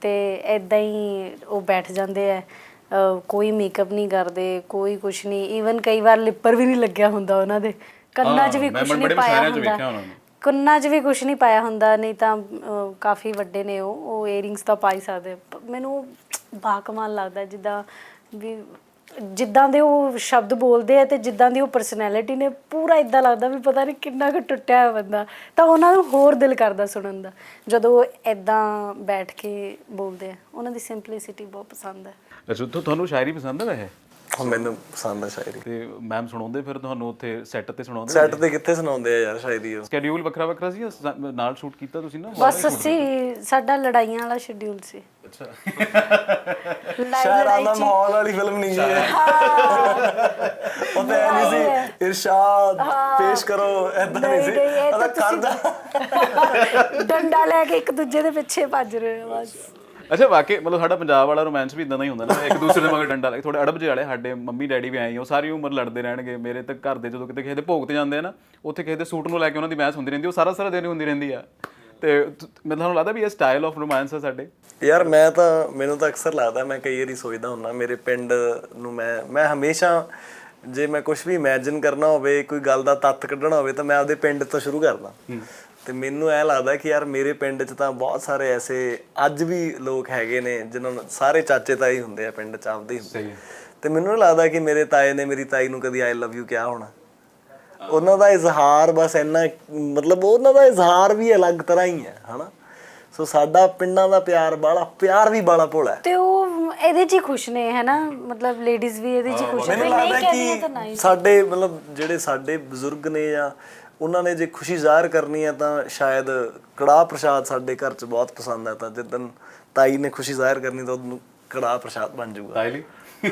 ਤੇ ਇਦਾਂ ਹੀ ਉਹ ਬੈਠ ਜਾਂਦੇ ਆ। ਕੋਈ ਮੇਕਅਪ ਨਹੀਂ ਕਰਦੇ ਕੋਈ ਕੁਛ ਨਹੀਂ। ਈਵਨ ਕਈ ਵਾਰ ਲਿਪਰ ਵੀ ਨਹੀਂ ਲੱਗਿਆ ਹੁੰਦਾ ਉਹਨਾਂ ਦੇ। ਕੰਨਾਂ 'ਚ ਵੀ ਬੜੇ ਨਹੀਂ ਪਾਇਆ ਹੁੰਦਾ। ਕੰਨਾਂ 'ਚ ਵੀ ਕੁਛ ਨਹੀਂ ਪਾਇਆ ਹੁੰਦਾ ਨਹੀਂ ਤਾਂ ਕਾਫੀ ਵੱਡੇ ਨੇ ਉਹ। ਉਹ ਏਅਰਿੰਗਸ ਤਾਂ ਪਾ ਹੀ ਸਕਦੇ ਪ- ਮੈਨੂੰ ਬਾਕਮਾਲ ਲੱਗਦਾ ਜਿੱਦਾਂ ਵੀ ਜਿੱਦਾਂ ਦੇ ਉਹ ਸ਼ਬਦ ਬੋਲਦੇ ਆ ਤੇ ਜਿੱਦਾਂ ਦੀ ਉਹ ਪਰਸਨੈਲਿਟੀ ਨੇ, ਪੂਰਾ ਇਦਾਂ ਲੱਗਦਾ ਵੀ ਪਤਾ ਨਹੀਂ ਕਿੰਨਾ ਕੁ ਟੁੱਟਿਆ ਹੋਇਆ ਬੰਦਾ। ਤਾਂ ਉਹਨਾਂ ਨੂੰ ਹੋਰ ਦਿਲ ਕਰਦਾ ਸੁਣਨ ਦਾ। ਜਦੋਂ ਉਹ ਇਦਾਂ ਬੈਠ ਕੇ ਬੋਲਦੇ ਆ, ਉਹਨਾਂ ਦੀ ਸਿੰਪਲਿਸਿਟੀ ਬਹੁਤ ਪਸੰਦ ਹੈ। ਅੱਛਾ ਤੁਹਾਨੂੰ ਸ਼ਾਇਰੀ ਪਸੰਦ ਹੈ ਵੈਸੇ? ਹੁਣ ਮੈਨੂੰ ਪਸੰਦ ਹੈ ਸ਼ਾਇਰੀ। ਤੇ ਮੈਮ ਸੁਣਾਉਂਦੇ ਫਿਰ ਤੁਹਾਨੂੰ ਉੱਥੇ ਸੈੱਟ ਤੇ ਸੁਣਾਉਂਦੇ ਸੈੱਟ ਤੇ ਕਿੱਥੇ ਸੁਣਾਉਂਦੇ ਆ ਯਾਰ ਸ਼ਾਇਰੀ ਉਹ? ਸਕੇਡਿਊਲ ਵੱਖਰਾ ਵੱਖਰਾ ਸੀ ਜਾਂ ਸ- ਨਾਲ ਸ਼ੂਟ ਕੀਤਾ ਤੁਸੀਂ ਨਾ? ਬਸ ਅਸੀਂ ਸਾਡਾ ਲੜਾਈਆਂ ਵਾਲਾ ਸ਼ਡਿਊਲ ਸੀ। ਅੱਛਾ। ਲੜਾਈ ਸ਼ਾਇਰਾਂ ਲੜਾਈ ਦਾ ਚ ਮਾਹੌਲ ਵਾਲੀ ਫਿਲਮ ਨਹੀਂ ਹੈ। ਉਹ ਤਾਂ ਐ ਨਹੀਂ ਸੀ ਇਰਸ਼ਾਦ ਪੇਸ਼ ਕਰੋ ਐਦਾਂ ਨਹੀਂ ਸੀ। ਨਹੀਂ, ਇਹ ਤਾਂ ਕਰਦਾ। ਡੰਡਾ ਲੈ ਕੇ ਇੱਕ ਦੂਜੇ ਦੇ ਪਿੱਛੇ ਭੱਜ ਰਹੇ ਹੋ ਬਸ। ਅੱਛਾ ਵਾਕਈ ਮਤਲਬ ਸਾਡਾ ਪੰਜਾਬ ਵਾਲਾ ਰੋਮਾਂਸ ਵੀ ਇਦਾਂ ਦਾ ਹੀ ਹੁੰਦਾ ਨਾ ਇੱਕ ਦੂਸਰੇ ਦੇ ਮਗਰ ਡੰਡਾ ਲੈ ਕੇ ਥੋੜੇ ਅੜਬ ਜਿਹੇ ਵਾਲੇ ਸਾਡੇ ਮੰਮੀ ਡੈਡੀ ਵੀ ਆਏ ਉਹ ਸਾਰੀ ਉਮਰ ਲੜਦੇ ਰਹਿਣਗੇ ਮੇਰੇ ਤਾਂ ਘਰ ਦੇ ਜਦੋਂ ਕਿਤੇ ਕਿਸੇ ਦੇ ਭੋਗ ਤੇ ਜਾਂਦੇ ਆ ਨਾ ਉੱਥੇ ਕਿਸੇ ਦੇ ਸੂਟ ਨੂੰ ਲੈ ਕੇ ਉਹਨਾਂ ਦੀ ਬਹਿਸ ਹੁੰਦੀ ਰਹਿੰਦੀ ਉਹ ਸਾਰਾ ਸਾਰਾ ਦਿਨ ਹੀ ਹੁੰਦੀ ਰਹਿੰਦੀ ਆ। ਤੇ ਮੈਨੂੰ ਤੁਹਾਨੂੰ ਲੱਗਦਾ ਵੀ ਇਹ ਸਟਾਈਲ ਆਫ ਰੋਮਾਂਸ ਆ ਸਾਡੇ। ਯਾਰ ਮੈਂ ਤਾਂ ਮੈਨੂੰ ਤਾਂ ਅਕਸਰ ਲੱਗਦਾ ਮੈਂ ਕਈ ਵਾਰੀ ਸੋਚਦਾ ਹੁੰਨਾ ਮੇਰੇ ਪਿੰਡ ਨੂੰ ਮੈਂ ਮੈਂ ਹਮੇਸ਼ਾ ਜੇ ਮੈਂ ਕੁਝ ਵੀ ਇਮੇਜਿਨ ਕਰਨਾ ਹੋਵੇ ਕੋਈ ਗੱਲ ਦਾ ਤੱਤ ਕੱਢਣਾ ਹੋਵੇ ਤਾਂ ਮੈਂ ਆਪਦੇ ਪਿੰਡ ਤੋਂ ਸ਼ੁਰੂ ਕਰਦਾ। ਤੇ ਮੈਨੂੰ ਐ ਲੱਗਦਾ ਕਿ ਯਾਰ ਮੇਰੇ ਪਿੰਡ 'ਚ ਤਾਂ ਬਹੁਤ ਸਾਰੇ ਐਸੇ ਅੱਜ ਵੀ ਲੋਕ ਹੈਗੇ ਨੇ ਜਿਨ੍ਹਾਂ ਨੂੰ ਸਾਰੇ ਚਾਚੇ ਤਾਈ ਹੁੰਦੇ ਆ ਪਿੰਡ 'ਚ ਆਪਦੇ ਹੀ ਹੁੰਦੇ ਤੇ ਮੈਨੂੰ ਲੱਗਦਾ ਕਿ ਮੇਰੇ ਤਾਏ ਨੇ ਮੇਰੀ ਤਾਈ ਨੂੰ ਕਦੀ ਆਈ ਲਵ ਯੂ ਕਿਹਾ ਹੋਣਾ। ਉਹਨਾਂ ਦਾ ਇਜ਼ਹਾਰ ਬਸ ਇੰਨਾ ਮਤਲਬ ਉਹਨਾਂ ਦਾ ਇਜ਼ਹਾਰ ਵੀ ਅਲੱਗ ਤਰ੍ਹਾਂ ਹੀ ਹੈ ਹਨਾ? ਸੋ ਸਾਡਾ ਪਿੰਡਾਂ ਦਾ ਪਿਆਰ ਬਾਲਾ ਪਿਆਰ ਵੀ ਬਾਲਾ ਭੋਲਾ ਤੇ ਉਹ ਇਹਦੇ 'ਚ ਹੀ ਖੁਸ਼ ਨੇ ਹੈ ਨਾ ਮਤਲਬ ਲੇਡੀਜ਼ ਵੀ ਇਹਦੇ 'ਚ ਹੀ ਖੁਸ਼ ਨੇ। ਮੈਨੂੰ ਨਹੀਂ ਲੱਗਦਾ ਕਹਿੰਦੀਆਂ ਤਾਂ ਕਿ ਨਹੀਂ। ਸਾਡੇ ਮਤਲਬ ਜਿਹੜੇ ਸਾਡੇ ਬਜ਼ੁਰਗ ਨੇ ਜਾਂ ਉਹਨਾਂ ਨੇ ਜੇ ਖੁਸ਼ੀ ਜ਼ਾਹਰ ਕਰਨੀ ਹੈ ਤਾਂ ਸ਼ਾਇਦ ਕੜਾਹ ਪ੍ਰਸ਼ਾਦ ਸਾਡੇ ਘਰ 'ਚ ਬਹੁਤ ਪਸੰਦ ਹੈ, ਤਾਂ ਜਿੱਦਨ ਤਾਈ ਨੇ ਖੁਸ਼ੀ ਜ਼ਾਹਰ ਕਰਨੀ ਤਾਂ ਉਹਨੂੰ ਕੜਾਹ ਪ੍ਰਸ਼ਾਦ ਬਣ ਜਾਊਗਾ। ਸਟਾਈਲੀ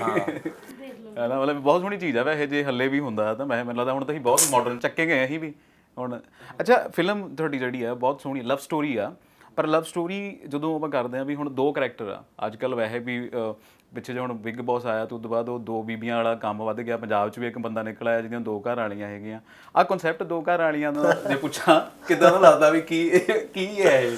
ਹਾਂ। ਨਾ, ਮਤਲਬ ਬਹੁਤ ਸੋਹਣੀ ਚੀਜ਼ ਆ ਵੈਸੇ, ਜੇ ਹੱਲੇ ਵੀ ਹੁੰਦਾ ਤਾਂ ਮੈਂ, ਮੈਨੂੰ ਲੱਗਦਾ ਹੁਣ ਤਾਂ ਅਸੀਂ ਬਹੁਤ ਮਾਡਰਨ ਚੱਕੇ ਗਏ ਅਸੀਂ ਵੀ। ਹੁਣ, ਅੱਛਾ ਫਿਲਮ ਤੁਹਾਡੀ ਜਿਹੜੀ ਆ, ਬਹੁਤ ਸੋਹਣੀ ਲਵ ਸਟੋਰੀ ਆ। ਪਰ ਲਵ ਸਟੋਰੀ ਜਦੋਂ ਆਪਾਂ ਕਰਦੇ ਆ ਵੀ ਹੁਣ ਦੋ ਕੈਰੈਕਟਰ ਆ, ਅੱਜ ਕੱਲ ਵੈਸੇ ਵੀ ਪਿੱਛੇ ਜੇ ਹੁਣ ਬਿਗ ਬੌਸ ਆਇਆ ਤੋਂ ਉਦੋਂ ਬਾਅਦ ਉਹ ਦੋ ਬੀਬੀਆਂ ਵਾਲਾ ਕੰਮ ਵੱਧ ਗਿਆ। ਪੰਜਾਬ 'ਚ ਵੀ ਇੱਕ ਬੰਦਾ ਨਿਕਲ ਆਇਆ ਜਿਹਦੀਆਂ ਦੋ ਘਰ ਵਾਲੀਆਂ ਹੈਗੀਆਂ। ਆ ਕਨਸੈਪਟ ਦੋ ਘਰ ਵਾਲੀਆਂ ਦਾ ਜੇ ਪੁੱਛਾਂ ਕਿਦਾਂ ਦਾ ਲੱਗਦਾ ਵੀ ਕੀ ਕੀ ਹੈ ਇਹ?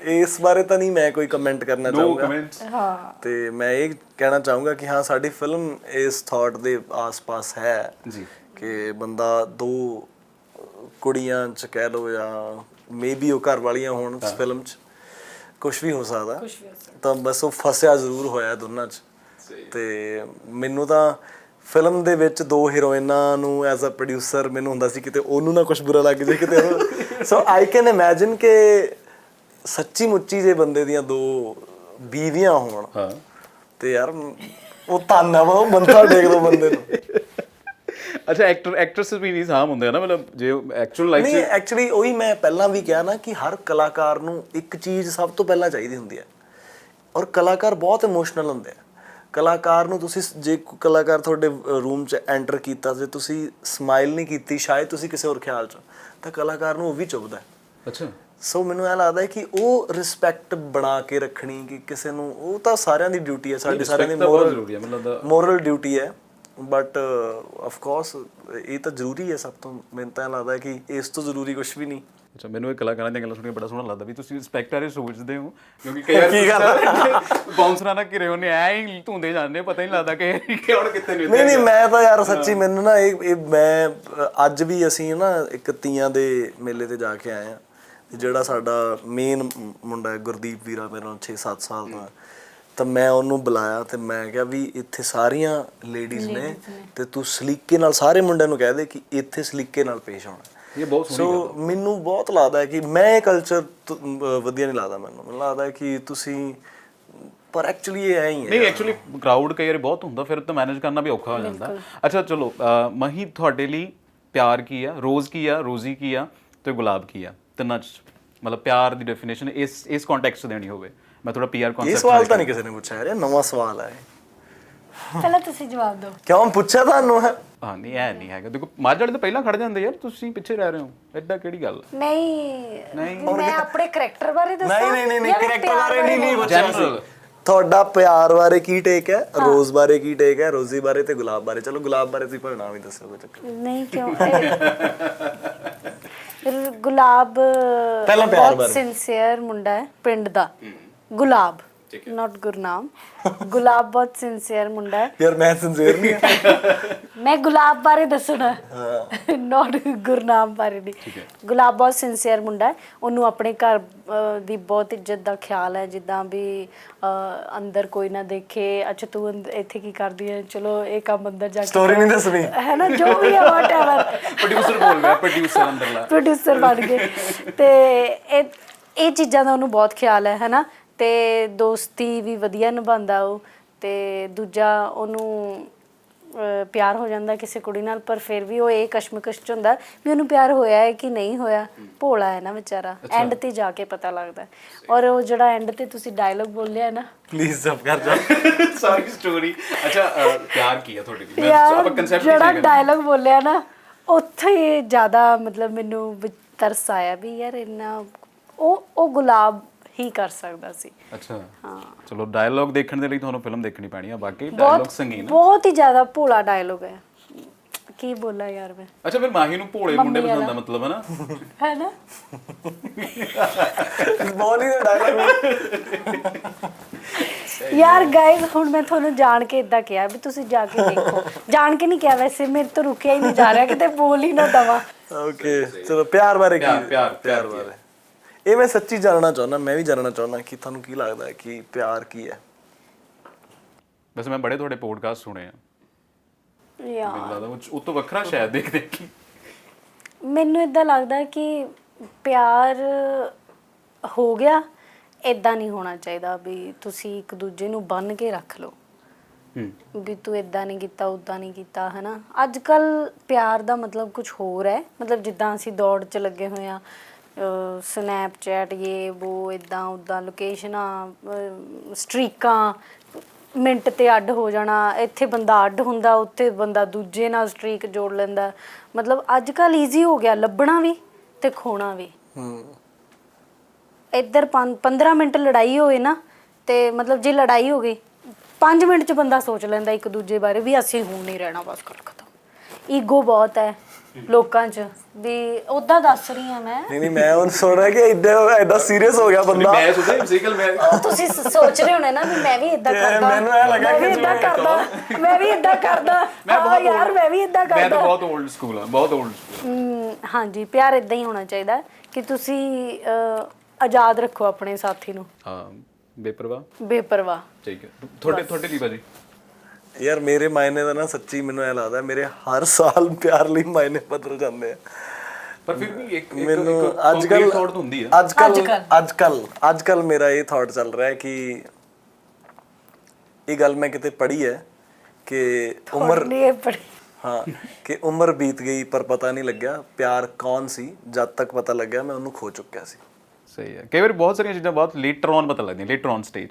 ਇਸ ਬਾਰੇ ਤਾਂ ਨਹੀਂ ਮੈਂ ਕੋਈ ਕਮੈਂਟ ਕਰਨਾ ਚਾਹੂੰਗਾ। ਹਾਂ। ਤੇ ਮੈਂ ਇਹ ਕਹਿਣਾ ਚਾਹੂੰਗਾ ਕਿ ਹਾਂ ਸਾਡੀ ਫਿਲਮ ਇਸ ਥਾਟ ਦੇ ਆਸ-ਪਾਸ ਹੈ ਜੀ। ਕਿ ਬੰਦਾ ਦੋ ਕੁੜੀਆਂ ਚ ਕਹਿ ਲਓ ਜਾਂ ਮੇਬੀ ਉਹ ਘਰ ਵਾਲੀਆਂ ਹੋਣ ਇਸ ਫਿਲਮ ਚ। ਕੁਝ ਵੀ ਹੋ ਸਕਦਾ। ਤਾਂ ਬਸ ਉਹ ਫਸਿਆ ਜ਼ਰੂਰ ਹੋਇਆ ਦੋਨਾਂ ਚ। ਤੇ ਮੈਨੂੰ ਤਾਂ ਫਿਲਮ ਦੇ ਵਿੱਚ ਦੋ ਹੀਰੋਇਨਾਂ ਨੂੰ ਐਜ਼ ਅ ਪ੍ਰੋਡਿਊਸਰ ਮੈਨੂੰ ਹੁੰਦਾ ਸੀ ਕਿਤੇ ਉਹਨੂੰ ਨਾ ਕੁਝ ਬੁਰਾ ਲੱਗ ਜਾਏ ਕਿਤੇ ਸੋ ਆਈ ਕੈਨ ਇਮੇਜਿਨ ਕਿ ਸੱਚੀ ਮੁੱਚੀ ਜੇ ਬੰਦੇ ਦੀਆਂ ਦੋ ਬੀਵੀਆਂ ਹੋਣ ਹਾਂ। ਤੇ ਯਾਰ ਉਹ ਤਾਨਾ ਵਾ ਉਹ ਬੰਦਾ ਦੇਖ ਦੋ ਬੰਦੇ ਨੂੰ। ਅੱਛਾ ਐਕਟਰ ਐਕਟਰਸ ਵੀ ਨਹੀਂ ਸਾਮ ਹੁੰਦੇ ਆ ਨਾ ਮਤਲਬ ਜੇ ਐਕਚੁਅਲ ਲਾਈਫ ਨਹੀਂ ਐਕਚੁਅਲੀ ਉਹੀ ਮੈਂ ਪਹਿਲਾਂ ਵੀ ਕਿਹਾ ਨਾ ਕਿ ਹਰ ਕਲਾਕਾਰ ਨੂੰ ਇੱਕ ਚੀਜ਼ ਸਭ ਤੋਂ ਪਹਿਲਾਂ ਚਾਹੀਦੀ ਹੁੰਦੀ ਹੈ। ਔਰ ਕਲਾਕਾਰ ਬਹੁਤ ਇਮੋਸ਼ਨਲ ਹੁੰਦੇ ਆ। ਕਲਾਕਾਰ ਨੂੰ ਤੁਸੀਂ ਜੇ ਕੋਈ ਕਲਾਕਾਰ ਤੁਹਾਡੇ ਰੂਮ 'ਚ ਐਂਟਰ ਕੀਤਾ ਜੇ ਤੁਸੀਂ ਸਮਾਈਲ ਨਹੀਂ ਕੀਤੀ ਸ਼ਾਇਦ ਤੁਸੀਂ ਕਿਸੇ ਹੋਰ ਖਿਆਲ 'ਚ ਤਾਂ ਕਲਾਕਾਰ ਨੂੰ ਉਹ ਵੀ ਚੁੱਭਦਾ ਹੈ। ਅੱਛਾ। ਸੋ ਮੈਨੂੰ ਇਹ ਲੱਗਦਾ ਹੈ ਕਿ ਉਹ ਰਿਸਪੈਕਟ ਬਣਾ ਕੇ ਰੱਖਣੀ ਕਿ ਕਿਸੇ ਨੂੰ ਉਹ ਤਾਂ ਸਾਰਿਆਂ ਦੀ ਡਿਊਟੀ ਹੈ ਸਾਡੇ ਸਾਰਿਆਂ ਦੀ ਮੋਰਲ ਜ਼ਰੂਰੀ ਹੈ, ਮੈਨੂੰ ਲੱਗਦਾ। ਮੋਰਲ ਡਿਊਟੀ ਹੈ। ਬਟ ਆਫ ਕੋਰਸ ਇਹ ਤਾਂ ਜ਼ਰੂਰੀ ਹੈ ਸਭ ਤੋਂ। ਮੈਨੂੰ ਤਾਂ ਲੱਗਦਾ ਕਿ ਇਸ ਤੋਂ ਜ਼ਰੂਰੀ ਕੁਝ ਵੀ ਨਹੀਂ। ਅੱਛਾ ਮੈਨੂੰ ਇਹ ਕਲਾਕਾਰਾਂ ਦੀਆਂ ਗੱਲਾਂ ਸੁਣ ਕੇ ਬੜਾ ਸੋਹਣਾ ਲੱਗਦਾ ਵੀ ਤੁਸੀਂ ਰਿਸਪੈਕਟ ਆਰੇ ਸੋਚਦੇ ਹੋ ਕਿਉਂਕਿ ਕਈ ਵਾਰ ਕੀ ਗੱਲ ਬਾਉਂਸਰਾਂ ਨਾਲ ਘਿਰੇ ਹੁੰਦੇ ਐ ਹੀ ਧੁੰਦੇ ਜਾਂਦੇ ਪਤਾ ਨਹੀਂ ਲੱਗਦਾ ਕਿ ਕਿ ਹੁਣ ਕਿੱਥੇ ਨੇ ਨਹੀਂ ਨਹੀਂ ਮੈਂ ਤਾਂ ਯਾਰ ਸੱਚੀ ਮੈਨੂੰ ਨਾ ਇਹ ਮੈਂ ਅੱਜ ਵੀ ਅਸੀਂ ਨਾ ਇੱਕ ਤੀਆਂ ਦੇ ਮੇਲੇ ਤੇ ਜਾ ਕੇ ਆਏ ਆ ਜਿਹੜਾ ਸਾਡਾ ਮੇਨ ਮੁੰਡਾ ਹੈ ਗੁਰਦੀਪ ਵੀਰਾ ਮੇਰੇ ਨਾਲ 6-7 ਸਾਲ ਦਾ। ਤਾਂ ਮੈਂ ਉਹਨੂੰ ਬੁਲਾਇਆ ਤੇ ਮੈਂ ਕਿਹਾ ਵੀ ਇੱਥੇ ਸਾਰੀਆਂ ਲੇਡੀਜ਼ ਨੇ ਤੇ ਤੂੰ ਸਲੀਕੇ ਨਾਲ ਸਾਰੇ ਮੁੰਡਿਆਂ ਨੂੰ ਕਹਿ ਦੇ ਕਿ ਇੱਥੇ ਸਲੀਕੇ ਨਾਲ ਪੇਸ਼ ਹੋਣਾ। ਇਹ ਬਹੁਤ ਸੋਹਣੀ ਸੋ ਮੈਨੂੰ ਬਹੁਤ ਲੱਗਦਾ ਹੈ ਕਿ ਮੈਂ ਇਹ ਕਲਚਰ ਵਧੀਆ ਨਹੀਂ ਲੱਗਦਾ ਮੈਨੂੰ। ਮੈਨੂੰ ਲੱਗਦਾ ਹੈ ਕਿ ਤੁਸੀਂ ਪਰ ਐਕਚੁਅਲੀ ਇਹ ਐ ਹੀ ਹੈ। ਨਹੀਂ ਐਕਚੁਅਲੀ ਕਰਾਊਡ ਕਈ ਵਾਰੀ ਬਹੁਤ ਹੁੰਦਾ ਫਿਰ ਤਾਂ ਮੈਨੇਜ ਕਰਨਾ ਵੀ ਔਖਾ ਹੋ ਜਾਂਦਾ। ਅੱਛਾ ਚਲੋ ਮਹੀ ਤੁਹਾਡੇ ਲਈ ਪਿਆਰ ਕੀ ਆ? ਰੋਜ਼ ਕੀ ਆ? ਰੋਜ਼ੀ ਕੀ ਆ? ਤੇ ਗੁਲਾਬ ਕੀ ਆ? ਤਿੰਨਾਂ ਚ ਮਤਲਬ ਪਿਆਰ ਦੀ ਡੈਫੀਨੇਸ਼ਨ ਇਸ ਇਸ ਕੰਟੈਕਸਟ 'ਚ ਦੇਣੀ ਹੋਵੇ। ਮੈਂ ਥੋੜਾ ਪੀਆਰ ਇਹ ਕਨਸੈਪਟ ਸਵਾਲ ਤਾਂ ਨਹੀਂ ਕਿਸੇ ਨੇ ਪੁੱਛਿਆ ਯਾਰ ਇਹ ਨਵਾਂ ਸਵਾਲ ਹੈ ਪਹਿਲਾਂ ਤੁਸੀਂ ਜਵਾਬ ਦਿਓ। ਕਿਉਂ? ਪੁੱਛਿਆ ਤੁਹਾਨੂੰ। ਹੈ ਹਾਂ ਨਹੀਂ ਐ ਨਹੀਂ ਹੈਗਾ। ਦੇਖੋ ਮਾਝ ਵਾਲੇ ਤਾਂ ਪਹਿਲਾਂ ਖੜ ਜਾਂਦੇ ਯਾਰ ਤੁਸੀਂ ਪਿੱਛੇ ਰਹਿ ਰਹੇ ਹੋ। ਐਡਾ ਕਿਹੜੀ ਗੱਲ ਨਹੀਂ ਮੈਂ ਆਪਣੇ ਕਰੈਕਟਰ ਬਾਰੇ ਦੱਸਾਂ? ਨਹੀਂ ਨਹੀਂ ਨਹੀਂ ਨਹੀਂ ਜਾਂ ਮੈਂ ਕਰੈਕਟਰ ਪਿਆਰ ਬਾਰੇ ਨਹੀਂ ਨਹੀਂ ਪੁੱਛਿਆ General। ਸੀ। ਤੁਹਾਡਾ ਪਿਆਰ ਬਾਰੇ ਕੀ ਟੇਕ ਹੈ? ਰੋਜ਼ ਬਾਰੇ ਕੀ ਟੇਕ ਹੈ? ਰੋਜ਼ੀ ਬਾਰੇ ਤੇ ਗੁਲਾਬ ਬਾਰੇ। ਚਲੋ ਗੁਲਾਬ ਬਾਰੇ ਤੁਸੀਂ ਭਾਵੇਂ ਹੀ ਦੱਸੋ ਕੋਈ ਚੱਕਰ ਨਹੀਂ। ਕਿਉਂ? ਗੁਲਾਬ ਪਹਿਲਾਂ ਪਿਆਰ ਬਹੁਤ ਬਾਰੇ। ਸਿੰਸੀਅਰ ਮੁੰਡਾ ਹੈ ਪਿੰਡ ਦਾ। ਗੁਲਾਬ। ਨਾਟ ਗੁਰਨਾਮ ਗੁਲਾਬ ਬਹੁਤ ਸਿੰਸੀਅਰ ਮੁੰਡਾ ਹੈ। ਯਾਰ ਮੈਂ ਸਿੰਸੀਅਰ ਨਹੀਂ। ਮੈਂ ਗੁਲਾਬ ਬਾਰੇ ਦੱਸਣਾ। ਨਾਟ ਗੁਰਨਾਮ ਬਾਰੇ ਨਹੀਂ। ਗੁਲਾਬ ਬਹੁਤ ਸਿੰਸੀਅਰ ਮੁੰਡਾ ਹੈ। ਉਹਨੂੰ ਆਪਣੇ ਘਰ ਅਹ, ਦੀ ਬਹੁਤ ਇੱਜ਼ਤ ਦਾ ਖਿਆਲ ਹੈ। ਜਿੱਦਾਂ ਵੀ ਅਹ, ਅੰਦਰ ਕੋਈ ਨਾ ਦੇਖੇ। ਅੱਛਾ ਤੂੰ ਅੰਦ- ਇੱਥੇ ਕੀ ਕਰਦੀ ਹੈ? ਚਲੋ ਇਹ ਕੰਮ ਅੰਦਰ ਜਾ ਕੇ Story ਨਹੀਂ ਦੱਸਣੀ। ਹੈ ਨਾ? ਜੋ ਵੀ ਹੈ ਵਾਟਐਵਰ ਪ੍ਰੋਡਿਊਸਰ ਬੋਲ ਰਿਹਾ ਪ੍ਰੋਡਿਊਸਰ ਅੰਦਰਲਾ। ਪ੍ਰੋਡਿਊਸਰ ਬਣ ਗਏ। ਤੇ ਇਹ ਇਹ ਚੀਜ਼ਾਂ ਦਾ ਉਹਨੂੰ ਬਹੁਤ ਖਿਆਲ ਹੈ ਹਨਾ ਤੇ ਦੋਸਤੀ ਵੀ ਵਧੀਆ ਨਿਭਾਉਂਦਾ ਉਹ ਤੇ ਦੂਜਾ ਉਹਨੂੰ ਪਿਆਰ ਹੋ ਜਾਂਦਾ ਕਿਸੇ ਕੁੜੀ ਨਾਲ ਪਰ ਫਿਰ ਵੀ ਉਹ ਇਹ ਕਸ਼ਮਕਸ਼ ਚ ਹੁੰਦਾ ਵੀ ਉਹਨੂੰ ਪਿਆਰ ਹੋਇਆ ਹੈ ਕਿ ਨਹੀਂ ਹੋਇਆ ਭੋਲਾ ਹੈ ਨਾ ਵਿਚਾਰਾ ਐਂਡ ਤੇ ਜਾ ਕੇ ਪਤਾ ਲੱਗਦਾ। ਔਰ ਉਹ ਜਿਹੜਾ ਐਂਡ ਤੇ ਤੁਸੀਂ ਡਾਇਲੌਗ ਬੋਲਿਆ ਹੈ ਨਾ। ਪਲੀਜ਼ ਸਭ ਕਰ ਜਾ। ਸਾਰੀ ਸਟੋਰੀ ਅੱਛਾ ਪਿਆਰ ਕੀ ਤੁਹਾਡੇ ਲਈ? ਮੈਂ ਆਪਾਂ ਕਨਸੈਪਟ ਜਿਹੜਾ ਡਾਇਲੌਗ ਬੋਲਿਆ ਨਾ ਉੱਥੇ ਜ਼ਿਆਦਾ ਮਤਲਬ ਮੈਨੂੰ ਤਰਸ ਆਇਆ ਵੀ ਯਾਰ ਇੰਨਾ ਉਹ ਉਹ ਗੁਲਾਬ ਹੀ ਕਰ ਸਕਦਾ ਸੀ। ਅੱਛਾ। ਚਲੋ ਡਾਇਲੌਗ ਦੇਖਣ ਦੇ ਲਈ ਤੁਹਾਨੂੰ ਫਿਲਮ ਦੇਖਣੀ ਪੈਣੀ ਆ ਬਾਕੀ ਡਾਇਲੌਗ ਸੰਗੀਨ। ਬਹੁਤ ਹੀ ਜ਼ਿਆਦਾ ਭੋਲਾ ਡਾਇਲੌਗ ਹੈ। ਕੀ ਬੋਲਾ ਯਾਰ ਮੈਂ। ਅੱਛਾ ਫਿਰ ਮਾਹੀ ਨੂੰ ਭੋਲੇ ਮੁੰਡੇ ਪਸੰਦ ਆ। ਮਤਲਬ ਹੈ ਨਾ। ਹੈ ਨਾ? ਬੋਲ ਹੀ ਡਾਇਲੌਗ ਯਾਰ ਗਾਇਜ਼ ਹੁਣ ਮੈਂ ਤੁਹਾਨੂੰ ਜਾਣ ਕੇ ਇਦਾਂ ਕਿਹਾ ਵੀ ਤੁਸੀਂ ਜਾ ਕੇ ਦੇਖੋ। ਜਾਣ ਕੇ ਨਹੀਂ ਕਿਹਾ ਵੈਸੇ ਮੇਰੇ ਤੋਂ ਰੁਕਿਆ ਹੀ ਨਹੀਂ ਜਾ ਰਿਹਾ ਕਿਤੇ ਬੋਲ ਹੀ ਨਾ ਦਵਾ। ਓਕੇ ਚਲੋ ਪਿਆਰ ਬਾਰੇ ਕੀ? ਪਿਆਰ- ਪਿਆਰ- ਬਾਰੇ। ਇਹ ਮੈਂ ਸੱਚੀ ਜਾਣਨਾ ਚਾਹੁੰਦਾ ਮੈਂ ਵੀ ਜਾਣਨਾ ਚਾਹੁੰਦਾ ਕਿ ਤੁਹਾਨੂੰ ਕੀ ਲੱਗਦਾ ਹੈ ਕਿ ਪਿਆਰ ਕੀ ਹੈ? ਵੈਸੇ ਮੈਂ ਬੜੇ ਤੁਹਾਡੇ ਪੋਡਕਾਸਟ ਸੁਣੇ ਆ। ਯਾਰ। ਮੈਨੂੰ ਲੱਗਦਾ ਉਹ 'ਚ- ਉਹ ਤੋਂ ਵੱਖਰਾ ਸ਼ਾਇਦ ਦੇਖ ਦੇਖੀ ਮੈਨੂੰ ਇਦਾਂ ਲੱਗਦਾ ਕਿ ਪਿਆਰ ਹੋ ਗਿਆ ਇਦਾਂ ਨਹੀਂ ਹੋਣਾ ਚਾਹੀਦਾ ਵੀ ਤੁਸੀਂ ਇੱਕ ਦੂਜੇ ਨੂੰ ਬੰਨ ਕੇ ਰੱਖ ਲਓ। ਹੂੰ। ਵੀ ਤੂੰ ਇਦਾਂ ਨਹੀਂ ਕੀਤਾ ਉਦਾਂ ਨਹੀਂ ਕੀਤਾ ਹਨਾ। ਅੱਜ ਕੱਲ ਪਿਆਰ ਦਾ ਮਤਲਬ ਕੁਝ ਹੋਰ ਹੈ। ਮਤਲਬ ਜਿੱਦਾਂ ਅਸੀਂ ਦੌੜ 'ਚ ਲੱਗੇ ਹੋਏ ਆ ਸਨੈਪਚੈਟ ਇਹ ਉਹ ਇਦਾਂ ਉਦਾਂ ਲੋਕੇਸ਼ਨਾਂ ਸਟ੍ਰੀਕਾਂ ਮਿੰਟ ਤੇ ਅੱਡ ਹੋ ਜਾਣਾ ਇੱਥੇ ਬੰਦਾ ਅੱਡ ਹੁੰਦਾ ਉੱਥੇ ਬੰਦਾ ਦੂਜੇ ਨਾਲ ਸਟ੍ਰੀਕ ਜੋੜ ਲੈਂਦਾ। ਮਤਲਬ ਅੱਜ ਕੱਲ ਈਜ਼ੀ ਹੋ ਗਿਆ ਲੱਭਣਾ ਵੀ ਤੇ ਖੋਣਾ ਵੀ। ਹੂੰ। ਇੱਧਰ 15 ਮਿੰਟ ਲੜਾਈ ਹੋਏ ਨਾ ਤੇ ਮਤਲਬ ਜੇ ਲੜਾਈ ਹੋ ਗਈ 5 ਮਿੰਟ ਚ ਬੰਦਾ ਸੋਚ ਲੈਂਦਾ ਇੱਕ ਦੂਜੇ ਬਾਰੇ ਵੀ ਅਸੀਂ ਹੁਣ ਨਹੀਂ ਰਹਿਣਾ ਬਸ ਗੱਲ ਖਤਮ। ਈਗੋ ਬਹੁਤ ਹੈ। ਲੋਕਾਂ 'ਚ ਵੀ ਉਦਾਂ ਦੱਸ ਰਹੀ ਆ ਮੈਂ। ਨਹੀਂ ਨਹੀਂ ਮੈਂ ਹੁਣ ਸੁਣ ਰਿਹਾ ਕਿ ਐਡਾ ਐਡਾ ਸੀਰੀਅਸ ਹੋ ਗਿਆ ਬੰਦਾ। ਮੈਂ ਸੋਚਿਆ ਫਿਜ਼ੀਕਲ ਮੈਂ। ਤੁਸੀਂ ਸ- ਸੋਚ ਰਹੇ ਹੋਣੇ ਨਾ ਵੀ ਮੈਂ ਵੀ ਇਦਾਂ ਕਰਦਾ। ਮੈਨੂੰ ਐਂ ਲੱਗਾ ਮੈਂ ਵੀ ਕਿ ਇਦਾਂ ਕਰਦਾ। ਮੈਂ ਵੀ ਇਦਾਂ ਕਰਦਾ। ਮੈਂ ਹਾਂ ਬਹੁਤ ਯਾਰ ਮੈਂ ਵੀ ਇਦਾਂ ਮੈਂ ਤਾਂ ਕਰਦਾ। ਬਹੁਤ 올ਡ ਸਕੂਲ ਆ ਬਹੁਤ 올ਡ ਸਕੂਲ ਹਮ, ਹਾਂਜੀ ਪਿਆਰ ਇਦਾਂ ਹੀ ਹੋਣਾ ਚਾਹੀਦਾ ਕਿ ਤੁਸੀਂ ਅਹ, ਆਜ਼ਾਦ ਰੱਖੋ ਆਪਣੇ ਸਾਥੀ ਨੂੰ। ਹਾਂ ਬੇਪਰਵਾਹ। ਬੇਪਰਵਾਹ। ਠੀਕ ਹੈ। ਤੁਹਾਡੇ ਤੁਹਾਡੇ ਲਈ ਭਾਜੀ। ਯਾਰ ਮੇਰੇ ਮਾਇਨੇ ਦਾ ਨਾ ਸੱਚੀ ਮੈਨੂੰ ਐ ਲੱਗਦਾ ਮੇਰੇ ਹਰ ਸਾਲ ਪਿਆਰ ਲਈ ਮਾਇਨੇ ਬਦਲ ਜਾਂਦੇ ਆ। ਪਰ ਫਿਰ ਵੀ ਇੱਕ ਇੱਕ ਮੈਨੂੰ ਅੱਜ ਕੱਲ ਥੋੜ ਹੁੰਦੀ ਆ। ਅੱਜ ਕੱਲ। ਅੱਜ ਕੱਲ ਅੱਜ ਕੱਲ ਮੇਰਾ ਇਹ ਥਾਟ ਚੱਲ ਰਿਹਾ ਹੈ ਕਿ ਇਹ ਗੱਲ ਮੈਂ ਕਿਤੇ ਪੜ੍ਹੀ ਹੈ ਕਿ ਉਮਰ ਹਾਂ ਕਿ ਉਮਰ ਬੀਤ ਗਈ ਪਰ ਪਤਾ ਨਹੀਂ ਲੱਗਿਆ ਪਿਆਰ ਕੌਣ ਸੀ ਜਦ ਤੱਕ ਪਤਾ ਲੱਗਿਆ ਮੈਂ ਉਹਨੂੰ ਖੋ ਚੁੱਕਿਆ ਸੀ। ਸਹੀ ਹੈ। ਕਈ ਵਾਰ ਬਹੁਤ ਸਾਰੀਆਂ ਚੀਜ਼ਾਂ ਬਹੁਤ ਲੇਟਰ ਔਨ ਪਤਾ ਲੱਗਦੀਆਂ ਲੇਟਰ ਔਨ ਸਟੇਜ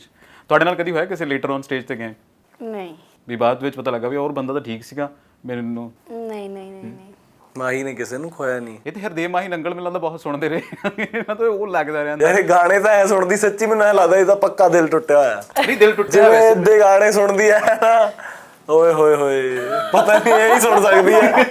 ਤੁਹਾਡੇ ਨਾਲ ਕਦੀ ਹੋਇਆ ਕਿਸੇ ਲੇਟਰ ਔਨ ਸਟੇਜ ਤੇ ਗਏ? ਨਹੀਂ। ਵੀ ਬਾਅਦ ਵਿੱਚ ਪਤਾ ਲੱਗਾ ਵੀ ਹੋਰ ਬੰਦਾ ਤਾਂ ਠੀਕ ਸੀਗਾ ਮੈਨੂੰ। ਨਹੀਂ ਨਹੀਂ ਨਹੀਂ ਨਹੀਂ। ਮਾਹੀ ਨੇ ਕਿਸੇ ਨੂੰ ਖੋਇਆ ਨਹੀਂ। ਇਹ ਤੇ ਹਰਦੇਵ ਮਾਹੀ ਨੰਗਲ ਮਿਲਣ ਦਾ ਬਹੁਤ ਸੁਣਦੇ ਰਹੇ। ਇਹਨਾਂ ਤੋਂ ਉਹ ਲੱਗਦਾ ਰਹਿੰਦਾ। ਯਾਰ ਇਹ ਗਾਣੇ ਤਾਂ ਐ ਸੁਣਦੀ ਸੱਚੀ ਮੈਨੂੰ ਐ ਲੱਗਦਾ ਇਹਦਾ ਪੱਕਾ ਦਿਲ ਟੁੱਟਿਆ ਹੋਇਆ। ਨਹੀਂ ਦਿਲ ਟੁੱਟਿਆ ਜਿਵੇਂ ਵੈਸੇ ਇਹਦੇ ਗਾਣੇ ਸੁਣਦੀ ਐ ਓਏ ਹੋਏ ਹੋਏ। ਪਤਾ ਨਹੀਂ ਇਹ ਹੀ ਸੁਣ ਸਕਦੀ ਐ।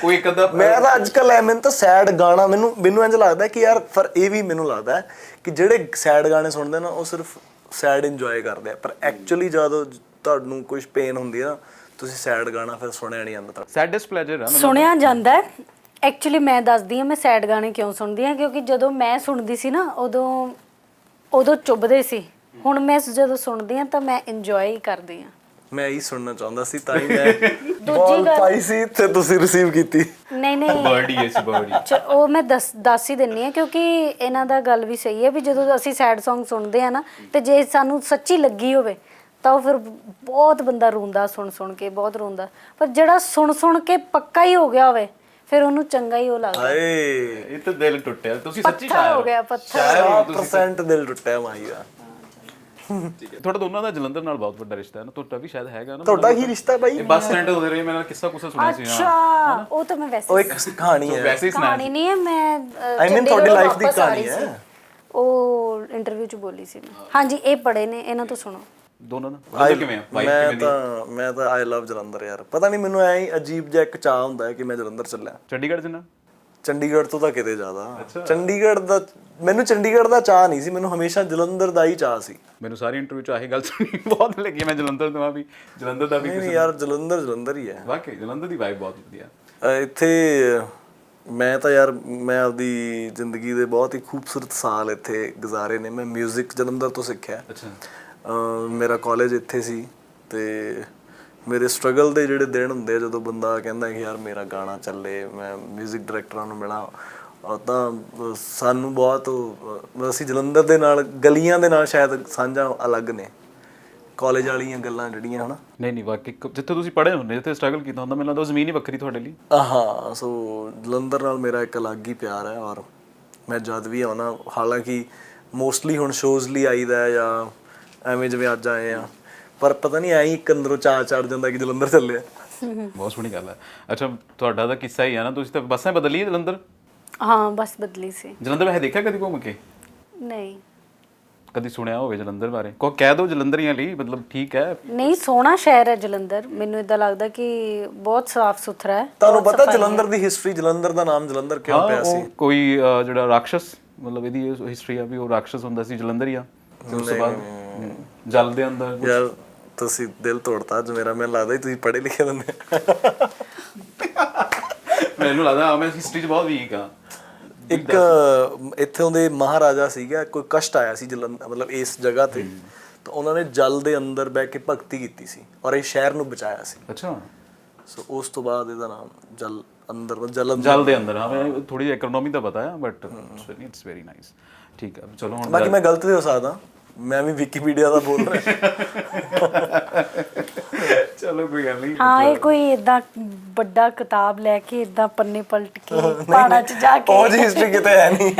ਕੋਈ ਅੱਧਾ ਮੈਂ ਤਾਂ ਅੱਜ ਕੱਲ ਐ ਮੈਨੂੰ ਤਾਂ ਸੈਡ ਗਾਣਾ ਮੈਨੂੰ ਮੈਨੂੰ ਇੰਜ ਲੱਗਦਾ ਕਿ ਯਾਰ ਪਰ ਇਹ ਵੀ ਮੈਨੂੰ ਲੱਗਦਾ ਹੈ ਕਿ ਜਿਹੜੇ ਸੈਡ ਗਾਣੇ ਸੁਣਦੇ ਨਾ ਉਹ ਸਿਰਫ ਸੈਡ ਇੰਜੋਏ ਕਰਦੇ ਆ। ਪਰ ਐਕਚੁਅਲੀ ਜਦੋਂ ਤੁਹਾਨੂੰ ਕੁਝ ਪੇਨ ਹੁੰਦੀ ਆ ਨਾ ਤੁਸੀਂ ਸੈਡ ਗਾਣਾ ਫਿਰ ਸੁਣਿਆ ਨਹੀਂ ਜਾਂਦਾ ਤੁਹਾਡਾ। ਸੈਡੈਸਟ ਪਲੇਜਰ ਆ ਸੁਣਿਆ ਜਾਂਦਾ ਹੈ। ਐਕਚੁਅਲੀ ਮੈਂ ਦੱਸਦੀ ਹਾਂ ਮੈਂ ਸੈਡ ਗਾਣੇ ਕਿਉਂ ਸੁਣਦੀ ਹਾਂ ਕਿਉਂਕਿ ਜਦੋਂ ਮੈਂ ਸੁਣਦੀ ਸੀ ਨਾ ਉਦੋਂ ਉਦੋਂ ਚੁੱਭਦੇ ਸੀ। ਹੁਣ ਮੈਂ ਜਦੋਂ ਸੁਣਦੀ ਹਾਂ ਤਾਂ ਮੈਂ ਇੰਜੋਏ ਹੀ ਕਰਦੀ ਹਾਂ। ਮੈਂ ਇਹੀ ਸੁਣਨਾ ਚਾਹੁੰਦਾ ਸੀ ਤਾਂ ਹੀ ਮੈਂ ਬਾਲ ਪਾਈ ਸੀ ਤੇ ਤੁਸੀਂ ਰਿਸੀਵ ਕੀਤੀ। ਨਹੀਂ ਨਹੀਂ। ਬਰਡੀ ਇਸ ਬਰਡੀ ਚ- ਉਹ ਮੈਂ ਦੱਸ ਦੱਸ ਹੀ ਦਿੰਨੀ ਆ ਕਿਉਂਕਿ ਇਹਨਾਂ ਦਾ ਗੱਲ ਵੀ ਸਹੀ ਹੈ ਵੀ ਜਦੋਂ ਅਸੀਂ ਸੈਡ Song ਸੁਣਦੇ ਆ ਨਾ ਤੇ ਜੇ ਸਾਨੂੰ ਸੱਚੀ ਲੱਗੀ ਹੋਵੇ ਤਾਂ ਉਹ ਫਿਰ ਬਹੁਤ ਬੰਦਾ ਰੋਂਦਾ ਸੁਣ ਸੁਣ ਕੇ ਬਹੁਤ ਰੋਂਦਾ। ਪਰ ਜਿਹੜਾ ਸੁਣ ਸੁਣ ਕੇ ਪੱਕਾ ਹੀ ਹੋ ਗਿਆ ਹੋਵੇ ਫਿਰ ਉਹਨੂੰ ਚੰਗਾ ਹੀ ਉਹ ਲੱਗਦਾ। ਹਾਏ। ਇਹ ਤਾਂ ਦਿਲ ਟੁੱਟਿਆ। ਤੁਸੀਂ ਸੱਚੀ ਪੱਥਰ ਸ਼ਾਇਰ ਹੋ ਗਿਆ ਪੱਥਰ। ਸ਼ਾਇਰ ਹੋ ਤੁਸੀਂ 100% ਦਿਲ ਟੁੱਟਿਆ ਮਾਹੀ ਦਾ। ਠੀਕ ਹੈ। ਤੁਹਾਡਾ ਦੋਨਾਂ ਦਾ ਜਲੰਧਰ ਨਾਲ ਬਹੁਤ ਵੱਡਾ ਰਿਸ਼ਤਾ ਹੈ ਨਾ। ਤੁਹਾਡਾ ਵੀ ਸ਼ਾਇਦ ਹੈਗਾ ਨਾ। ਤੁਹਾਡਾ ਕੀ ਰਿਸ਼ਤਾ ਬਾਈ। ਇਹ ਬੱਸ ਸਟੈਂਡ ਹੁੰਦੇ ਰਹੇ। ਮੈਂ ਕਿੱਸਾ ਕੁਸਾ ਸੁਣਿਆ ਸੀ ਅੱਛਾ ਉਹ ਤਾਂ ਮੈਂ ਵੈਸੇ ਉਹ ਇੱਕ ਕਹਾਣੀ ਹੈ। ਵੈਸੇ ਹੀ ਸੁਣਾਇਆ ਕਹਾਣੀ ਨਹੀਂ ਹੈ ਮੈਂ I mean, ਤੁਹਾਡੀ life ਦੀ ਕਹਾਣੀ। ਹੈ। ਉਹ ਇੰਟਰਵਿਊ ਚ ਬੋਲੀ ਸੀ ਮੈਂ। ਹਾਂਜੀ ਇਹ ਪੜੇ ਨੇ ਇਹਨਾਂ ਤੋਂ ਸੁਣੋ। ਦੋਨਾਂ ਦਾ? ਉਹਦਾ ਕਿਵੇਂ ਆ? ਵਾਈਫ ਮੈਂ ਕਿਵੇਂ ਤਾਂ ਮੈਂ ਤਾਂ ਆਈ ਲਵ ਜਲੰਧਰ ਯਾਰ। ਪਤਾ ਨਹੀਂ ਮੈਨੂੰ ਐ ਅਜੀਬ ਜਿਹਾ ਇੱਕ ਚਾਹ ਹੁੰਦਾ ਹੈ ਕਿ ਮੈਂ ਜਲੰਧਰ ਚੱਲਿਆ। ਚੰਡੀਗੜ੍ਹ ਚ ਨਾ ਚੰਡੀਗੜ੍ਹ ਤੋਂ ਤਾਂ ਕਿਤੇ ਜ਼ਿਆਦਾ। ਚੰਡੀਗੜ੍ਹ ਦਾ ਮੈਨੂੰ ਚੰਡੀਗੜ੍ਹ ਦਾ ਚਾਹ ਨਹੀਂ ਸੀ ਮੈਨੂੰ ਹਮੇਸ਼ਾ ਜਲੰਧਰ ਦਾ ਹੀ ਚਾਹ ਸੀ। ਮੈਨੂੰ ਸਾਰੀ ਇੰਟਰਵਿਊ ਚ ਆਹੀ ਗੱਲ ਸੁਣੀ ਬਹੁਤ ਲੱਗੀ ਮੈਂ ਜਲੰਧਰ ਤੋਂ ਆ ਵੀ ਜਲੰਧਰ ਦਾ ਵੀ ਨਹੀਂ ਯਾਰ ਜਲੰਧਰ ਜਲੰਧਰ ਹੀ ਹੈ। ਵਾਕਈ ਜਲੰਧਰ ਦੀ ਵਾਈਬ ਬਹੁਤ ਵਧੀਆ। ਇੱਥੇ ਮੈਂ ਤਾਂ ਯਾਰ ਮੈਂ ਆਪਦੀ ਜ਼ਿੰਦਗੀ ਦੇ ਬਹੁਤ ਹੀ ਖੂਬਸੂਰਤ ਸਾਲ ਇੱਥੇ ਗੁਜ਼ਾਰੇ ਨੇ। ਮੈਂ 뮤직 ਜਲੰਧਰ ਤੋਂ ਸਿੱਖਿਆ। ਅੱਛਾ। ਮੇਰਾ ਕਾਲਜ ਇੱਥੇ ਸੀ ਤੇ ਮੇਰੇ ਸਟਰਗਲ ਦੇ ਜਿਹੜੇ ਦਿਨ ਹੁੰਦੇ ਆ ਜਦੋਂ ਬੰਦਾ ਕਹਿੰਦਾ ਕਿ ਯਾਰ ਮੇਰਾ ਗਾਣਾ ਚੱਲੇ ਮੈਂ 뮤직 ਡਾਇਰੈਕਟਰਾਂ ਨੂੰ ਮਿਲਾਂ ਤਾਂ ਸਾਨੂੰ ਬਹੁਤ ਅਸੀਂ ਜਲੰਧਰ ਦੇ ਨਾਲ ਗਲੀਆਂ ਦੇ ਨਾਲ ਸ਼ਾਇਦ ਸਾਂਝਾ ਅਲੱਗ ਨੇ। ਕਾਲਜ ਵਾਲੀਆਂ ਗੱਲਾਂ ਜਿਹੜੀਆਂ ਹਨਾ। ਨਹੀਂ ਨਹੀਂ ਵਾਕਈ ਜਿੱਥੇ ਤੁਸੀਂ ਪੜ੍ਹੇ ਹੁੰਦੇ ਜਿੱਥੇ ਸਟਰਗਲ ਕੀਤਾ ਹੁੰਦਾ ਮੈਨੂੰ ਲੱਗਦਾ ਉਹ ਜ਼ਮੀਨ ਹੀ ਵੱਖਰੀ ਤੁਹਾਡੇ ਲਈ। ਹਾਂ ਸੋ ਜਲੰਧਰ ਨਾਲ ਮੇਰਾ ਇੱਕ ਅਲੱਗ ਹੀ ਪਿਆਰ ਹੈ ਔਰ ਮੈਂ ਜਦ ਵੀ ਆਉਣਾ ਹਾਲਾਂਕਿ ਮੋਸਟਲੀ ਹੁਣ ਸ਼ੋਜ਼ ਲਈ ਆਈਦਾ ਜਾਂ ਐਵੇਂ ਜਿਵੇਂ ਅੱਜ ਆਏ ਆ। ਪਰ ਪਤਾ ਨਹੀਂ ਐਂ ਇੱਕ ਅੰਦਰੋਂ ਚਾਹ ਚੜ ਜਾਂਦਾ ਕਿ ਜਲੰਧਰ ਚੱਲੇ ਆ ਬਹੁਤ ਸੋਹਣੀ ਗੱਲ ਹੈ। ਅੱਛਾ ਤੁਹਾਡਾ ਤਾਂ ਕਿੱਸਾ ਹੀ ਆ ਨਾ ਤੁਸੀਂ ਤਾਂ ਬੱਸਾਂ ਬਦਲੀ ਜਲੰਧਰ? ਹਾਂ ਬਸ ਬਦਲੀ ਸੀ। ਜਲੰਧਰ ਵੈਸੇ ਦੇਖਿਆ ਕਦੀ ਘੁੰਮ ਕੇ? ਨਹੀਂ। ਕਦੀ ਸੁਣਿਆ ਹੋਵੇ ਜਲੰਧਰ ਬਾਰੇ? ਕੋ ਕਹਿ ਦਿਓ ਜਲੰਧਰੀਆਂ ਲਈ ਮਤਲਬ ਠੀਕ ਹੈ। ਨਹੀਂ ਸੋਹਣਾ ਸ਼ਹਿਰ ਹੈ ਜਲੰਧਰ। ਮੈਨੂੰ ਇਦਾਂ ਲੱਗਦਾ ਕਿ ਬਹੁਤ ਸਾਫ਼ ਸੁਥਰਾ ਹੈ। ਤੁਹਾਨੂੰ ਪਤਾ ਜਲੰਧਰ ਦੀ ਹਿਸਟਰੀ ਜਲੰਧਰ ਦਾ ਨਾਮ ਜਲੰਧਰ ਕਿਉਂ ਹਾਂ ਪਿਆ ਸੀ? ਉਹ ਕੋਈ ਅਹ, ਜਿਹੜਾ ਰਾਖਸ਼ ਮਤਲਬ ਇਹਦੀ ਹਿਸਟਰੀ ਆ ਵੀ ਉਹ ਰਾਖਸ਼ ਹੁੰਦਾ ਸੀ ਜਲੰਧਰੀਆ। ਤੇ ਉਸ ਤੋਂ ਬਾਅਦ ਜਲ ਦੇ ਅੰਦਰ ਯਾਰ ਤੁਸੀਂ ਦਿਲ ਤੋੜਤਾ ਅੱਜ ਮੇਰਾ ਮੈਨੂੰ ਲੱਗਦਾ ਤੁਸੀਂ ਪੜ੍ਹੇ ਲਿਖੇ ਬੰਦੇ। ਮੈਨੂੰ ਲੱਗਦਾ ਮੈਂ ਹਿਸਟਰੀ 'ਚ ਬਹੁਤ ਵੀਕ ਆ ਇੱਕ ਇੱਥੋਂ ਦੇ ਮਹਾਰਾਜਾ ਸੀਗਾ ਕੋਈ ਕਸ਼ਟ ਆਇਆ ਸੀ ਜਲੰਧਰ ਮਤਲਬ ਇਸ ਜਗ੍ਹਾ ਤੇ। ਤਾਂ ਉਹਨਾਂ ਨੇ ਜਲ ਦੇ ਅੰਦਰ ਬਹਿ ਕੇ ਭਗਤੀ ਕੀਤੀ ਸੀ ਔਰ ਇਹ ਸ਼ਹਿਰ ਨੂੰ ਬਚਾਇਆ ਸੀ। ਅੱਛਾ। ਸੋ ਉਸ ਤੋਂ ਬਾਅਦ ਇਹਦਾ ਨਾਮ ਜਲ ਅੰਦਰ ਜਲਨ ਜਲ ਦੇ ਅੰਦਰ ਹਾਂ ਮੈਂ ਥੋੜੀ ਇਕਨੋਮੀ ਦਾ ਪਤਾ ਹੈ। ਬਟ ਇਟਸ ਵੈਰੀ ਨਾਈਸ ਠੀਕ ਹੈ ਚਲੋ ਹੁਣ ਬਾਕੀ ਮੈਂ ਗਲਤ ਵੀ ਹੋ ਸਕਦਾ। ਮੈਂ ਵੀ ਵਿਕੀਪੀਡੀਆ ਦਾ ਬੋਲ ਰਿਹਾ। ਚਲੋ ਕੋਈ ਗੱਲ ਨਹੀਂ ਹਾਂ ਇਹ ਕੋਈ ਇਦਾਂ ਵੱਡਾ ਕਿਤਾਬ ਲੈ ਕੇ ਇਦਾਂ ਪੰਨੇ ਪਲਟ ਕੇ ਪਹਾੜਾਂ 'ਚ ਜਾ ਕੇ। ਉਹ ਜੀ ਹਿਸਟਰੀ ਕਿਤੇ ਹੈ ਨਹੀਂ।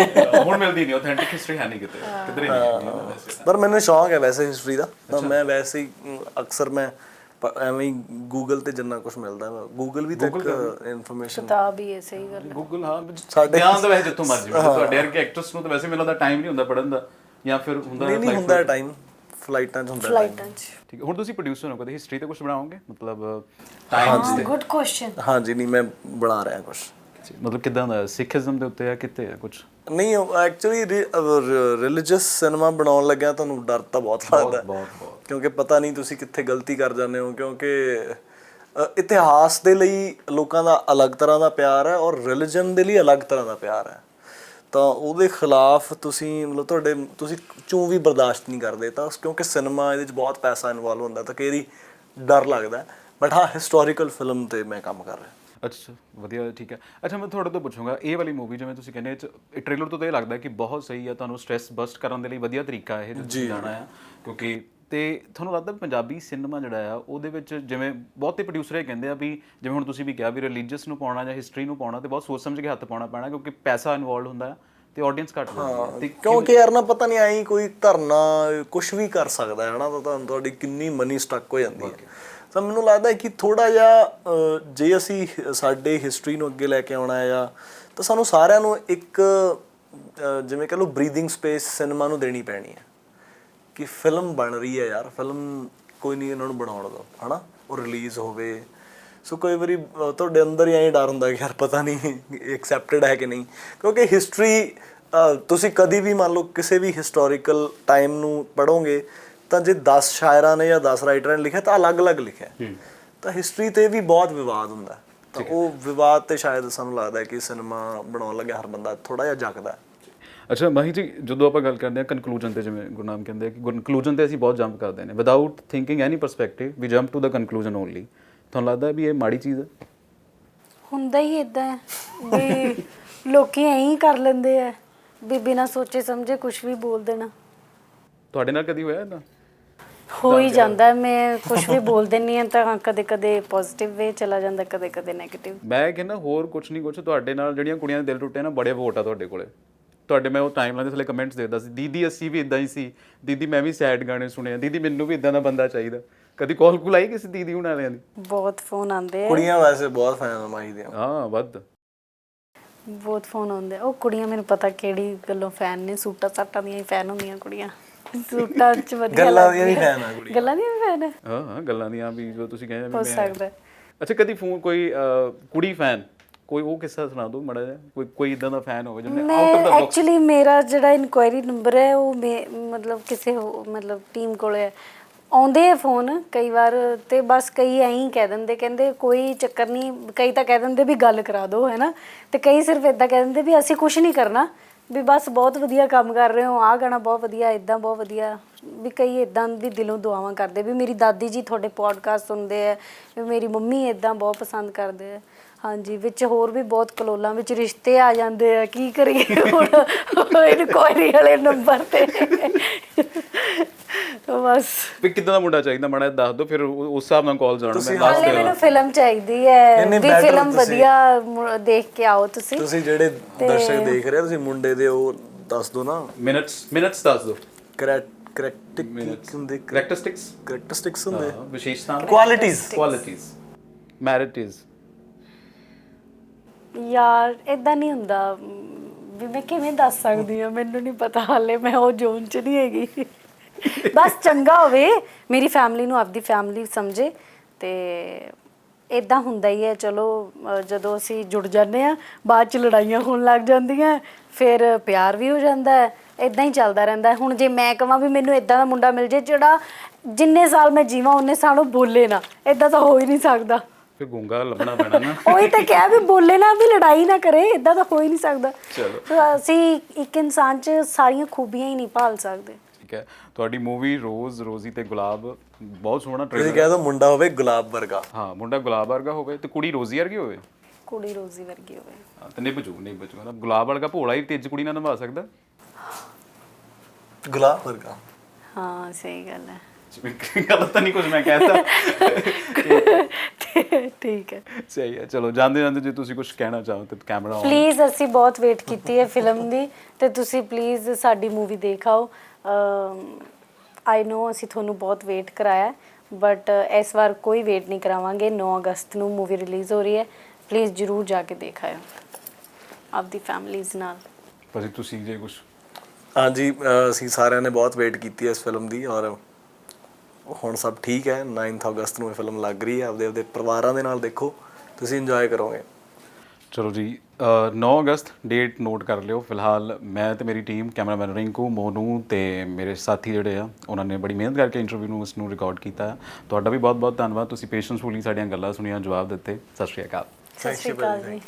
ਹੁਣ ਮਿਲਦੀ ਨਹੀਂ ਆਥੈਂਟਿਕ ਹਿਸਟਰੀ ਹੈ ਨਹੀਂ ਕਿਤੇ। ਕਿਧਰੇ ਨਹੀਂ ਪਰ ਮੈਨੂੰ ਸ਼ੌਂਕ ਹੈ ਵੈਸੇ ਹਿਸਟਰੀ ਦਾ। ਤਾਂ ਮੈਂ ਵੈਸੇ ਹੀ ਅਕਸਰ ਮੈਂ ਪ- ਐਵੇਂ ਹੀ ਗੂਗਲ ਤੇ ਜਿੰਨਾ ਕੁਝ ਮਿਲਦਾ ਗੂਗਲ ਵੀ ਤਾਂ ਇੱਕ ਇਨਫੋਰਮੇਸ਼ਨ ਕਿਤਾਬ ਹੀ ਹੈ ਸਹੀ ਗੱਲ। ਗੂਗਲ ਹਾਂ ਸਾਡੇ- ਧਿਆਨ ਤਾਂ ਵੈਸੇ ਜਿੱਥੋਂ ਮਰਜ਼ੀ ਤੁਹਾਡੇ ਵਰਗੇ ਐਕਟਰਸ ਨੂੰ ਤਾਂ ਵੈਸੇ ਮੈਨੂੰ ਲੱਗਦਾ ਟਾਈਮ ਨਹੀਂ ਹੁੰਦਾ ਪੜਨ ਦਾ। ਜਾਂ ਫਿਰ ਹੁੰਦਾ ਨਹੀਂ ਨਹੀਂ ਹੁੰਦਾ ਟਾਈਮ ਫਲਾਈਟਾਂ 'ਚ ਹੁੰਦਾ। ਫਲਾਈਟਾਂ 'ਚ। ਠੀਕ ਹੁਣ ਤੁਸੀਂ ਪ੍ਰੋਡਿਊਸਰ ਹੋ ਕਦੇ ਹਿਸਟਰੀ ਤੇ ਕੁਝ ਬਣਾਓਗੇ? ਮਤਲਬ ਹਾਂ ਗੁੱਡ ਕੁਐਸਚਨ ਹਾਂਜੀ ਨਹੀਂ ਮੈਂ ਬਣਾ ਰਿਹਾ ਕੁਝ ਮਤਲਬ ਕਿਦਾਂ ਦਾ ਸਿੱਖੀਜ਼ਮ ਦੇ ਉੱਤੇ ਆ ਕਿਤੇ ਆ ਕੁਝ ਨਹੀਂ ਐਕਚੁਅਲੀ ਰਿਲੀਜੀਅਸ ਸਿਨੇਮਾ ਬਣਾਉਣ ਲੱਗਿਆ ਤੁਹਾਨੂੰ ਡਰ ਤਾਂ ਬਹੁਤ ਲੱਗਦਾ। ਬਹੁਤ ਬਹੁਤ। ਕਿਉਂਕਿ ਪਤਾ ਨਹੀਂ ਤੁਸੀਂ ਕਿੱਥੇ ਗਲਤੀ ਕਰ ਜਾਂਦੇ ਹੋ ਕਿਉਂਕਿ ਇਤਿਹਾਸ ਦੇ ਲਈ ਲੋਕਾਂ ਦਾ ਅਲੱਗ ਤਰ੍ਹਾਂ ਦਾ ਪਿਆਰ ਹੈ ਔਰ ਰਿਲੀਜਨ ਦੇ ਲਈ ਅਲੱਗ ਤਰ੍ਹਾਂ ਦਾ ਪਿਆਰ ਹੈ। ਤਾਂ ਉਹਦੇ ਖਿਲਾਫ ਤੁਸੀਂ ਮਤਲਬ ਤੁਹਾਡੇ ਤੁਸੀਂ ਚੂੰ ਵੀ ਬਰਦਾਸ਼ਤ ਨਹੀਂ ਕਰਦੇ? ਤਾਂ ਕਿਉਂਕਿ ਸਿਨੇਮਾ ਇਹਦੇ ਵਿੱਚ ਬਹੁਤ ਪੈਸਾ ਇਨਵੋਲਵ ਹੁੰਦਾ ਤਾਂ ਵਾਰੀ ਡਰ ਲੱਗਦਾ ਬਟ ਹਾਂ ਹਿਸਟੋਰੀਕਲ ਫਿਲਮ ਤੇ ਮੈਂ ਕੰਮ ਕਰ ਰਿਹਾ। ਅੱਛਾ ਵਧੀਆ ਠੀਕ ਹੈ। ਅੱਛਾ ਮੈਂ ਤੁਹਾਡੇ ਤੋਂ ਪੁੱਛੂੰਗਾ ਇਹ ਵਾਲੀ ਮੂਵੀ ਜਿਵੇਂ ਤੁਸੀਂ ਕਹਿੰਦੇ ਇਹ ਟ੍ਰੇਲਰ ਤੋਂ ਤਾਂ ਇਹ ਲੱਗਦਾ ਕਿ ਬਹੁਤ ਸਹੀ ਹੈ ਤੁਹਾਨੂੰ ਸਟ੍ਰੈਸ ਬਸਟ ਕਰਨ ਦੇ ਲਈ ਵਧੀਆ ਤਰੀਕਾ ਇਹ ਤੁਸੀਂ ਜਾਣਾ ਆ ਕਿਉਂਕਿ ਤੇ ਤੁਹਾਨੂੰ ਲੱਗਦਾ ਪੰਜਾਬੀ ਸਿਨੇਮਾ ਜਿਹੜਾ ਆ ਉਹਦੇ ਵਿੱਚ ਜਿਵੇਂ ਬਹੁਤੇ ਪ੍ਰੋਡਿਊਸਰ ਇਹ ਕਹਿੰਦੇ ਆ ਵੀ ਜਿਵੇਂ ਹੁਣ ਤੁਸੀਂ ਵੀ ਕਿਹਾ ਵੀ ਰਿਲੀਜੀਅਸ ਨੂੰ ਪਾਉਣਾ ਜਾਂ ਹਿਸਟਰੀ ਨੂੰ ਪਾਉਣਾ ਤੇ ਬਹੁਤ ਸੋਚ ਸਮਝ ਕੇ ਹੱਥ ਪਾਉਣਾ ਪੈਣਾ ਕਿਉਂਕਿ ਪੈਸਾ ਇਨਵੋਲਡ ਹੁੰਦਾ ਹੈ ਤੇ ਆਡੀਅנס ਘੱਟ ਹੁੰਦੀ ਹੈ। ਤੇ ਕਿਉਂਕਿ ਯਾਰ ਨਾ ਪਤਾ ਨਹੀਂ ਆਈ ਕੋਈ ਧਰਨਾ ਕੁਝ ਵੀ ਕਰ ਸਕਦਾ ਹੈ ਹਨਾ ਤਾਂ ਤੁਹਾਡੀ ਕਿੰਨੀ ਮਨੀ ਸਟਕ ਹੋ ਜਾਂਦੀ ਹੈ। ਤਾਂ ਮੈਨੂੰ ਲੱਗਦਾ ਹੈ ਕਿ ਥੋੜਾ ਜਿਹਾ ਜੇ ਅਸੀਂ ਸਾਡੇ ਹਿਸਟਰੀ ਨੂੰ ਅੱਗੇ ਲੈ ਕੇ ਆਉਣਾ ਹੈ ਜਾਂ ਤਾਂ ਸਾਨੂੰ ਸਾਰਿਆਂ ਨੂੰ ਇੱਕ ਜਿਵੇਂ ਕਹ ਲਓ ਬਰੀਥਿੰਗ ਸਪੇਸ ਸਿਨੇਮਾ ਨੂੰ ਦੇਣੀ ਪੈਣੀ ਹੈ ਕਿ ਫਿਲਮ ਬਣ ਰਹੀ ਹੈ ਯਾਰ ਫਿਲਮ ਕੋਈ ਨਹੀਂ ਇਹਨਾਂ ਨੂੰ ਬਣਾਉਣ ਦੋ ਹਨਾ? ਉਹ ਰਿਲੀਜ਼ ਹੋਵੇ। ਸੋ ਕਈ ਵਾਰੀ ਤੁਹਾਡੇ ਅੰਦਰ ਹੀ ਐਂ ਡਰ ਹੁੰਦਾ ਕਿ ਯਾਰ ਪਤਾ ਨਹੀਂ ਐਕਸੈਪਟਡ ਹੈ ਕਿ ਨਹੀਂ। ਕਿਉਂਕਿ ਹਿਸਟਰੀ ਤੁਸੀਂ ਕਦੀ ਵੀ ਮੰਨ ਲਓ ਕਿਸੇ ਵੀ ਹਿਸਟੋਰੀਕਲ ਟਾਈਮ ਨੂੰ ਪੜੋਗੇ ਤਾਂ ਜੇ 10 ਸ਼ਾਇਰਾਂ ਨੇ ਜਾਂ 10 ਰਾਈਟਰਾਂ ਨੇ ਲਿਖਿਆ ਤਾਂ ਅਲੱਗ-ਅਲੱਗ ਲਿਖਿਆ। ਤਾਂ ਹਿਸਟਰੀ ਤੇ ਵੀ ਬਹੁਤ ਵਿਵਾਦ ਹੁੰਦਾ ਹੈ। ਤਾਂ ਉਹ ਵਿਵਾਦ ਤੇ ਸ਼ਾਇਦ ਸਾਨੂੰ ਲੱਗਦਾ ਕਿ ਸਿਨੇਮਾ ਬਣਾਉਣ ਲੱਗਿਆ ਹਰ ਬੰਦਾ ਥੋੜਾ ਜਿਹਾ ਜਗਦਾ ਅੱਛਾ ਮਾਹੀ ਜੀ ਜਦੋਂ ਆਪਾਂ ਗੱਲ ਕਰਦੇ ਹਾਂ ਕਨਕਲੂਜਨ ਤੇ ਜਿਵੇਂ ਗੁਰਨਾਮ ਕਹਿੰਦੇ ਆ ਕਿ ਕਨਕਲੂਜਨ ਤੇ ਅਸੀਂ ਬਹੁਤ ਜੰਪ ਕਰਦੇ ਨੇ। Without thinking any perspective we jump to the conclusion only ਤੁਹਾਨੂੰ ਲੱਗਦਾ ਵੀ ਇਹ ਮਾੜੀ ਚੀਜ਼ ਹੈ? ਹੁੰਦਾ ਹੀ ਇਦਾਂ ਵੀ ਲੋਕੀ ਐਂ ਹੀ ਕਰ ਲੈਂਦੇ ਆ ਵੀ ਬਿਨਾਂ ਸੋਚੇ ਸਮਝੇ ਕੁਝ ਵੀ ਬੋਲ ਦੇਣਾ। ਤੁਹਾਡੇ ਨਾਲ ਕਦੀ ਹੋਇਆ ਇਦਾਂ ਹੋ ਹੀ ਜਾਂਦਾ ਮੈਂ ਕੁਝ ਵੀ ਬੋਲ ਦਿੰਨੀ ਆ ਤਾਂ ਕਦੇ ਕਦੇ ਪੋਜ਼ਿਟਿਵ ਵੇ ਚਲਾ ਜਾਂਦਾ ਕਦੇ ਕਦੇ 네ਗੇਟਿਵ ਮੈਂ ਕਹਿੰਦਾ ਹੋਰ ਕੁਝ ਨਹੀਂ ਕੁਝ ਤੁਹਾਡੇ ਨਾਲ ਜਿਹੜੀਆਂ ਕੁੜੀਆਂ ਦੇ ਦਿਲ ਟੁੱਟੇ ਨਾ ਬੜੇ ਵੋਟ ਆ ਤੁਹਾਡੇ ਕੋਲੇ। ਤੁਹਾਡੇ ਮੈਂ ਉਹ ਟਾਈਮਲਾਈਨ ਦੇ ਥੱਲੇ ਕਮੈਂਟਸ ਦੇਖਦਾ ਸੀ ਦੀਦੀ ਅਸੀਂ ਵੀ ਇਦਾਂ ਹੀ ਸੀ। ਦੀਦੀ ਮੈਂ ਵੀ ਸੈਡ ਗਾਣੇ ਸੁਣੇ ਆ। ਦੀਦੀ ਮੈਨੂੰ ਵੀ ਇਦਾਂ ਦਾ ਬੰਦਾ ਚਾਹੀਦਾ। ਕਦੀ ਕਾਲ ਕੁਲ ਆਈ ਕਿਸੇ ਦੀਦੀ ਹੁਣਾਂ ਵਾਲਿਆਂ ਦੀ? ਬਹੁਤ ਫੋਨ ਆਉਂਦੇ ਆ। ਕੁੜੀਆਂ ਵੈਸੇ ਬਹੁਤ ਫੈਨ ਮਾਹੀ ਦੀਆਂ। ਹਾਂ ਵੱਧ। ਬਹੁਤ ਫੋਨ ਆਉਂਦੇ ਆ। ਉਹ ਕੁੜੀਆਂ ਮੈਨੂੰ ਪਤਾ ਕਿਹੜੀ ਗੱਲੋਂ ਫੈਨ ਨੇ ਸੂਟਾਂ ਸਾਟਾਂ ਦੀਆਂ ਹੀ ਫੈਨ ਹੁੰਦੀਆਂ ਕੁੜੀਆਂ। ਸੂਟਾਂ 'ਚ ਵਧੀਆ ਗੱਲਾਂ ਦੀਆਂ ਵੀ fan ਆ ਕੁੜੀਆਂ। ਗੱਲਾਂ ਦੀਆਂ ਵੀ ਫੈਨ ਹੈ ਹਾਂ ਹਾਂ ਗੱਲਾਂ ਦੀਆਂ ਵੀ ਜੋ ਤੁਸੀਂ ਕਹਿੰਦੇ ਹੋ ਸਕਦਾ। ਹੈ। ਅੱਛਾ ਕਦੀ ਫੋਨ ਕੋਈ ਅਹ, ਕੁੜੀ ਫੈਨ ਕੋਈ ਉਹ ਕਿੱਸਾ ਸੁਣਾ ਦਿਓ ਮੜਾ ਜਿਹਾ। ਕੋਈ ਕੋਈ ਇਦਾਂ ਦਾ ਫੈਨ ਹੋਵੇ ਜਿਹਨੇ ਆਊਟ ਆਫ ਮੈਂ ਦਾ ਬਾਕਸ ਐਕਚੁਅਲੀ ਮੇਰਾ ਜਿਹੜਾ ਇਨਕੁਆਇਰੀ ਨੰਬਰ ਹੈ ਉਹ ਮੇ- ਮਤਲਬ ਕਿਸੇ ਹੋ- ਮਤਲਬ ਟੀਮ ਕੋਲੇ ਹੈ। ਆਉਂਦੇ ਆ ਫੋਨ ਕਈ ਵਾਰ ਤੇ ਬਸ ਕਈ ਐਂ ਹੀ ਕਹਿ ਦਿੰਦੇ ਕਹਿੰਦੇ ਕੋਈ ਚੱਕਰ ਨਹੀਂ ਕਈ ਤਾਂ ਕਹਿ ਦਿੰਦੇ ਵੀ ਗੱਲ ਕਰਾ ਦਿਓ ਹੈ ਨਾ? ਤੇ ਕਈ ਸਿਰਫ ਇਦਾਂ ਕਹਿ ਦਿੰਦੇ ਵੀ ਅਸੀਂ ਕੁਝ ਨਹੀਂ ਕਰਨਾ। ਵੀ ਬਸ ਬਹੁਤ ਵਧੀਆ ਕੰਮ ਕਰ ਰਹੇ ਹੋ, ਆਹ ਗਾਣਾ ਬਹੁਤ ਵਧੀਆ ਇਦਾਂ ਬਹੁਤ ਵਧੀਆ। ਵੀ ਕਈ ਇਦਾਂ ਵੀ ਦਿਲੋਂ ਦੁਆਵਾਂ ਕਰਦੇ, ਵੀ ਮੇਰੀ ਦਾਦੀ ਜੀ ਤੁਹਾਡੇ ਪੋਡਕਾਸਟ ਸੁਣਦੇ ਆ, ਵੀ ਮੇਰੀ ਮੰਮੀ ਇਦਾਂ ਬਹੁਤ ਪਸੰਦ ਕਰਦੇ ਆ। ਹਾਂਜੀ, ਵਿੱਚ ਹੋਰ ਵੀ ਬਹੁਤ ਕਲੋਲਾਂ, ਵਿੱਚ ਰਿਸ਼ਤੇ ਆ ਜਾਂਦੇ ਆ, ਕੀ ਕਰੀਏ ਹੁਣ? ਇਨਕੁਆਇਰੀ ਵਾਲੇ ਨੰਬਰ ਤੇ। ਬਸ। ਵੀ ਕਿੱਦਾਂ ਦਾ ਮੁੰਡਾ ਚਾਹੀਦਾ? ਮੜਾ ਦੱਸ ਦਿਓ ਫਿਰ ਉਹ- ਉਸ ਹਿਸਾਬ ਨਾਲ ਕਾਲ ਜਾਣਾ ਮੈਂ ਦੱਸ ਹਾਲੇ ਮੈਨੂੰ ਫਿਲਮ ਚਾਹੀਦੀ ਹੈ। ਨਹੀਂ, ਨਹੀਂ, ਵੀ better ਫਿਲਮ ਤੁਸੀਂ- ਵਧੀਆ ਮੁ- ਦੇਖ ਕੇ ਆਓ ਤੁਸੀਂ। ਤੁਸੀਂ ਜਿਹੜੇ ਦਰਸ਼ਕ ਦੇਖ ਰਹੇ ਹੋ ਤੁਸੀਂ ਮੁੰਡੇ ਦੇ ਉਹ ਦੱਸ ਦਿਓ ਨਾ। ਮਿੰਟਸ ਮਿੰਟਸ ਦੱਸ ਦਿਓ। ਕਰੈਕਟਿਕ ਹੁੰਦੇ ਕਰੈਕਟਰਿਸਟਿਕਸ ਕਰੈਕਟਰਿਸਟਿਕਸ ਹੁੰਦੇ। ਵਿਸ਼ੇਸ਼ਤਾਵਾਂ ਕੁਆਲਿਟੀਜ਼ ਕੁਆਲਿਟੀਜ਼ ਮੈਰਿਟਿਜ਼ ਯਾਰ ਇਦਾਂ ਨਹੀਂ ਹੁੰਦਾ। ਮ, ਵੀ ਮੈਂ ਕਿਵੇਂ ਦੱਸ ਸਕਦੀ ਹਾਂ? ਮੈਨੂੰ ਨਹੀਂ ਪਤਾ ਹਾਲੇ ਮੈਂ ਉਹ ਜ਼ੋਨ 'ਚ ਨਹੀਂ ਹੈਗੀ। ਬਸ ਚੰਗਾ ਹੋਵੇ ਮੇਰੀ ਫੈਮਿਲੀ ਨੂੰ ਆਪਦੀ ਫੈਮਿਲੀ ਸਮਝੇ ਤੇ ਇਦਾਂ ਹੁੰਦਾ ਹੀ ਹੈ ਚਲੋ ਜਦੋਂ ਅਸੀਂ ਜੁੜ ਜਾਂਦੇ ਆ ਬਾਅਦ ਚ ਲੜਾਈਆਂ ਹੋਣ ਲੱਗ ਜਾਂਦੀਆਂ ਫਿਰ ਪਿਆਰ ਵੀ ਹੋ ਜਾਂਦਾ ਹੈ ਇਦਾਂ ਹੀ ਚੱਲਦਾ ਰਹਿੰਦਾ ਹੈ। ਹੁਣ ਜੇ ਮੈਂ ਕਹਾਂ ਵੀ ਮੈਨੂੰ ਇਦਾਂ ਦਾ ਮੁੰਡਾ ਮਿਲ ਜੇ ਜਿਹੜਾ ਜਿੰਨੇ ਸਾਲ ਮੈਂ ਜੀਵਾਂ ਉਹਨੇ ਸਾਲ ਉਹ ਬੋਲੇ ਨਾ ਇਦਾਂ ਤਾਂ ਹੋ ਹੀ ਨਹੀਂ ਸਕਦਾ ਫਿਰ ਗੁੰਗਾ ਲੱਭਣਾ ਪੈਣਾ ਨਾ ਉਹੀ ਤਾਂ ਕਿਹਾ ਵੀ ਬੋਲੇ ਨਾ ਵੀ ਲੜਾਈ ਨਾ ਕਰੇ ਇਦਾਂ ਤਾਂ ਹੋ ਹੀ ਨਹੀਂ ਸਕਦਾ ਚਲੋ। ਅਸੀਂ ਇੱਕ ਇਨਸਾਨ 'ਚ ਸਾਰੀਆਂ ਖੂਬੀਆਂ ਹੀ ਨਹੀਂ ਭਾਲ ਸਕਦੇ ਠੀਕ ਹੈ। ਤੁਹਾਡੀ ਮੂਵੀ ਰੋਜ਼ ਰੋਜ਼ੀ ਤੇ ਗੁਲਾਬ ਬਹੁਤ ਸੋਹਣਾ ਤੁਸੀਂ ਟ੍ਰੇਲਰ ਕਹਿ ਦੋ ਮੁੰਡਾ ਹੋਵੇ ਗੁਲਾਬ ਵਰਗਾ। ਹਾਂ ਮੁੰਡਾ ਗੁਲਾਬ ਵਰਗਾ ਹੋਵੇ ਤੇ ਕੁੜੀ ਰੋਜ਼ੀ ਵਰਗੀ ਹੋਵੇ? ਕੁੜੀ ਰੋਜ਼ੀ ਵਰਗੀ ਹੋਵੇ। ਹਾਂ, ਤੇ ਨਿਭ ਜੂ ਨਿਭ ਜੂ ਮਤਲਬ ਗੁਲਾਬ ਵਰਗਾ ਭੋਲਾ ਹੀ ਤੇਜ ਕੁੜੀ ਨਾਲ ਨਿਭਾ ਸਕਦਾ? ਗੁਲਾਬ ਵਰਗਾ। ਹਾਂ ਸਹੀ ਗੱਲ ਹੈ। ਜਿਵੇਂ ਗਲਤ ਤਾਂ ਨਹੀਂ ਕੁਝ ਮੈਂ ਕਹਿਤਾ ਠੀਕ ਹੈ। ਸਹੀ ਹੈ ਚਲੋ ਜਾਂਦੇ ਜਾਂਦੇ ਜੇ ਤੁਸੀਂ ਕੁਝ ਕਹਿਣਾ ਚਾਹੋ ਤੇ ਕੈਮਰਾ ਆਨ ਪਲੀਜ਼ ਅਸੀਂ ਬਹੁਤ ਵੇਟ ਕੀਤੀ ਹੈ ਫਿਲਮ ਦੀ ਤੇ ਤੁਸੀਂ ਪਲੀਜ਼ ਸਾਡੀ ਮੂਵੀ ਦੇਖ ਆਓ। ਆਈ ਨੋ ਅਸੀਂ ਤੁਹਾਨੂੰ ਬਹੁਤ ਵੇਟ ਕਰਾਇਆ ਬਟ ਇਸ ਵਾਰ ਕੋਈ ਵੇਟ ਨਹੀਂ ਕਰਾਵਾਂਗੇ। 9 ਅਗਸਤ ਨੂੰ ਮੂਵੀ ਰਿਲੀਜ਼ ਹੋ ਰਹੀ ਹੈ। ਪਲੀਜ਼ ਜਰੂਰ ਜਾ ਕੇ ਦੇਖ ਆਇਓ ਆਪਦੀ ਫੈਮਲੀਜ਼ ਨਾਲ। ਪਰ ਤੁਸੀਂ ਜੇ ਕੁਝ ਹਾਂਜੀ ਅਹ ਅਸੀਂ ਸਾਰਿਆਂ ਨੇ ਬਹੁਤ ਵੇਟ ਕੀਤੀ ਹੈ ਇਸ ਫਿਲਮ ਦੀ ਔਰ ਹੁਣ ਸਭ ਠੀਕ ਹੈ। 9th ਅਗਸਤ ਨੂੰ ਇਹ ਫਿਲਮ ਲੱਗ ਰਹੀ ਹੈ। ਆਪਦੇ ਆਪਦੇ ਪਰਿਵਾਰਾਂ ਦੇ ਨਾਲ ਦੇਖੋ। ਤੁਸੀਂ ਇੰਜੋਏ ਕਰੋਗੇ। ਚਲੋ ਜੀ ਅ, 9 ਅਗਸਤ ਡੇਟ ਨੋਟ ਕਰ ਲਿਓ। ਫਿਲਹਾਲ ਮੈਂ ਤੇ ਮੇਰੀ ਟੀਮ ਕੈਮਰਾਮੈਨ ਰਿੰਕੂ ਮੋਨੂ ਤੇ ਮੇਰੇ ਸਾਥੀ ਜਿਹੜੇ ਆ ਉਹਨਾਂ ਨੇ ਬੜੀ ਮਿਹਨਤ ਕਰਕੇ ਇੰਟਰਵਿਊ ਨੂੰ ਇਸ ਨੂੰ ਰਿਕਾਰਡ ਕੀਤਾ ਤੁਹਾਡਾ ਵੀ ਬਹੁਤ ਬਹੁਤ ਧੰਨਵਾਦ। ਤੁਸੀਂ ਪੇਸ਼ੈਂਸਫੁਲੀ ਸਾਡੀਆਂ ਗੱਲਾਂ ਸੁਣੀਆਂ ਜਵਾਬ ਦਿੱਤੇ। ਸਤਿ ਸ਼੍ਰੀ ਅਕਾਲ। ਸਤਿ ਸ਼੍ਰੀ ਅਕਾਲ ਜੀ.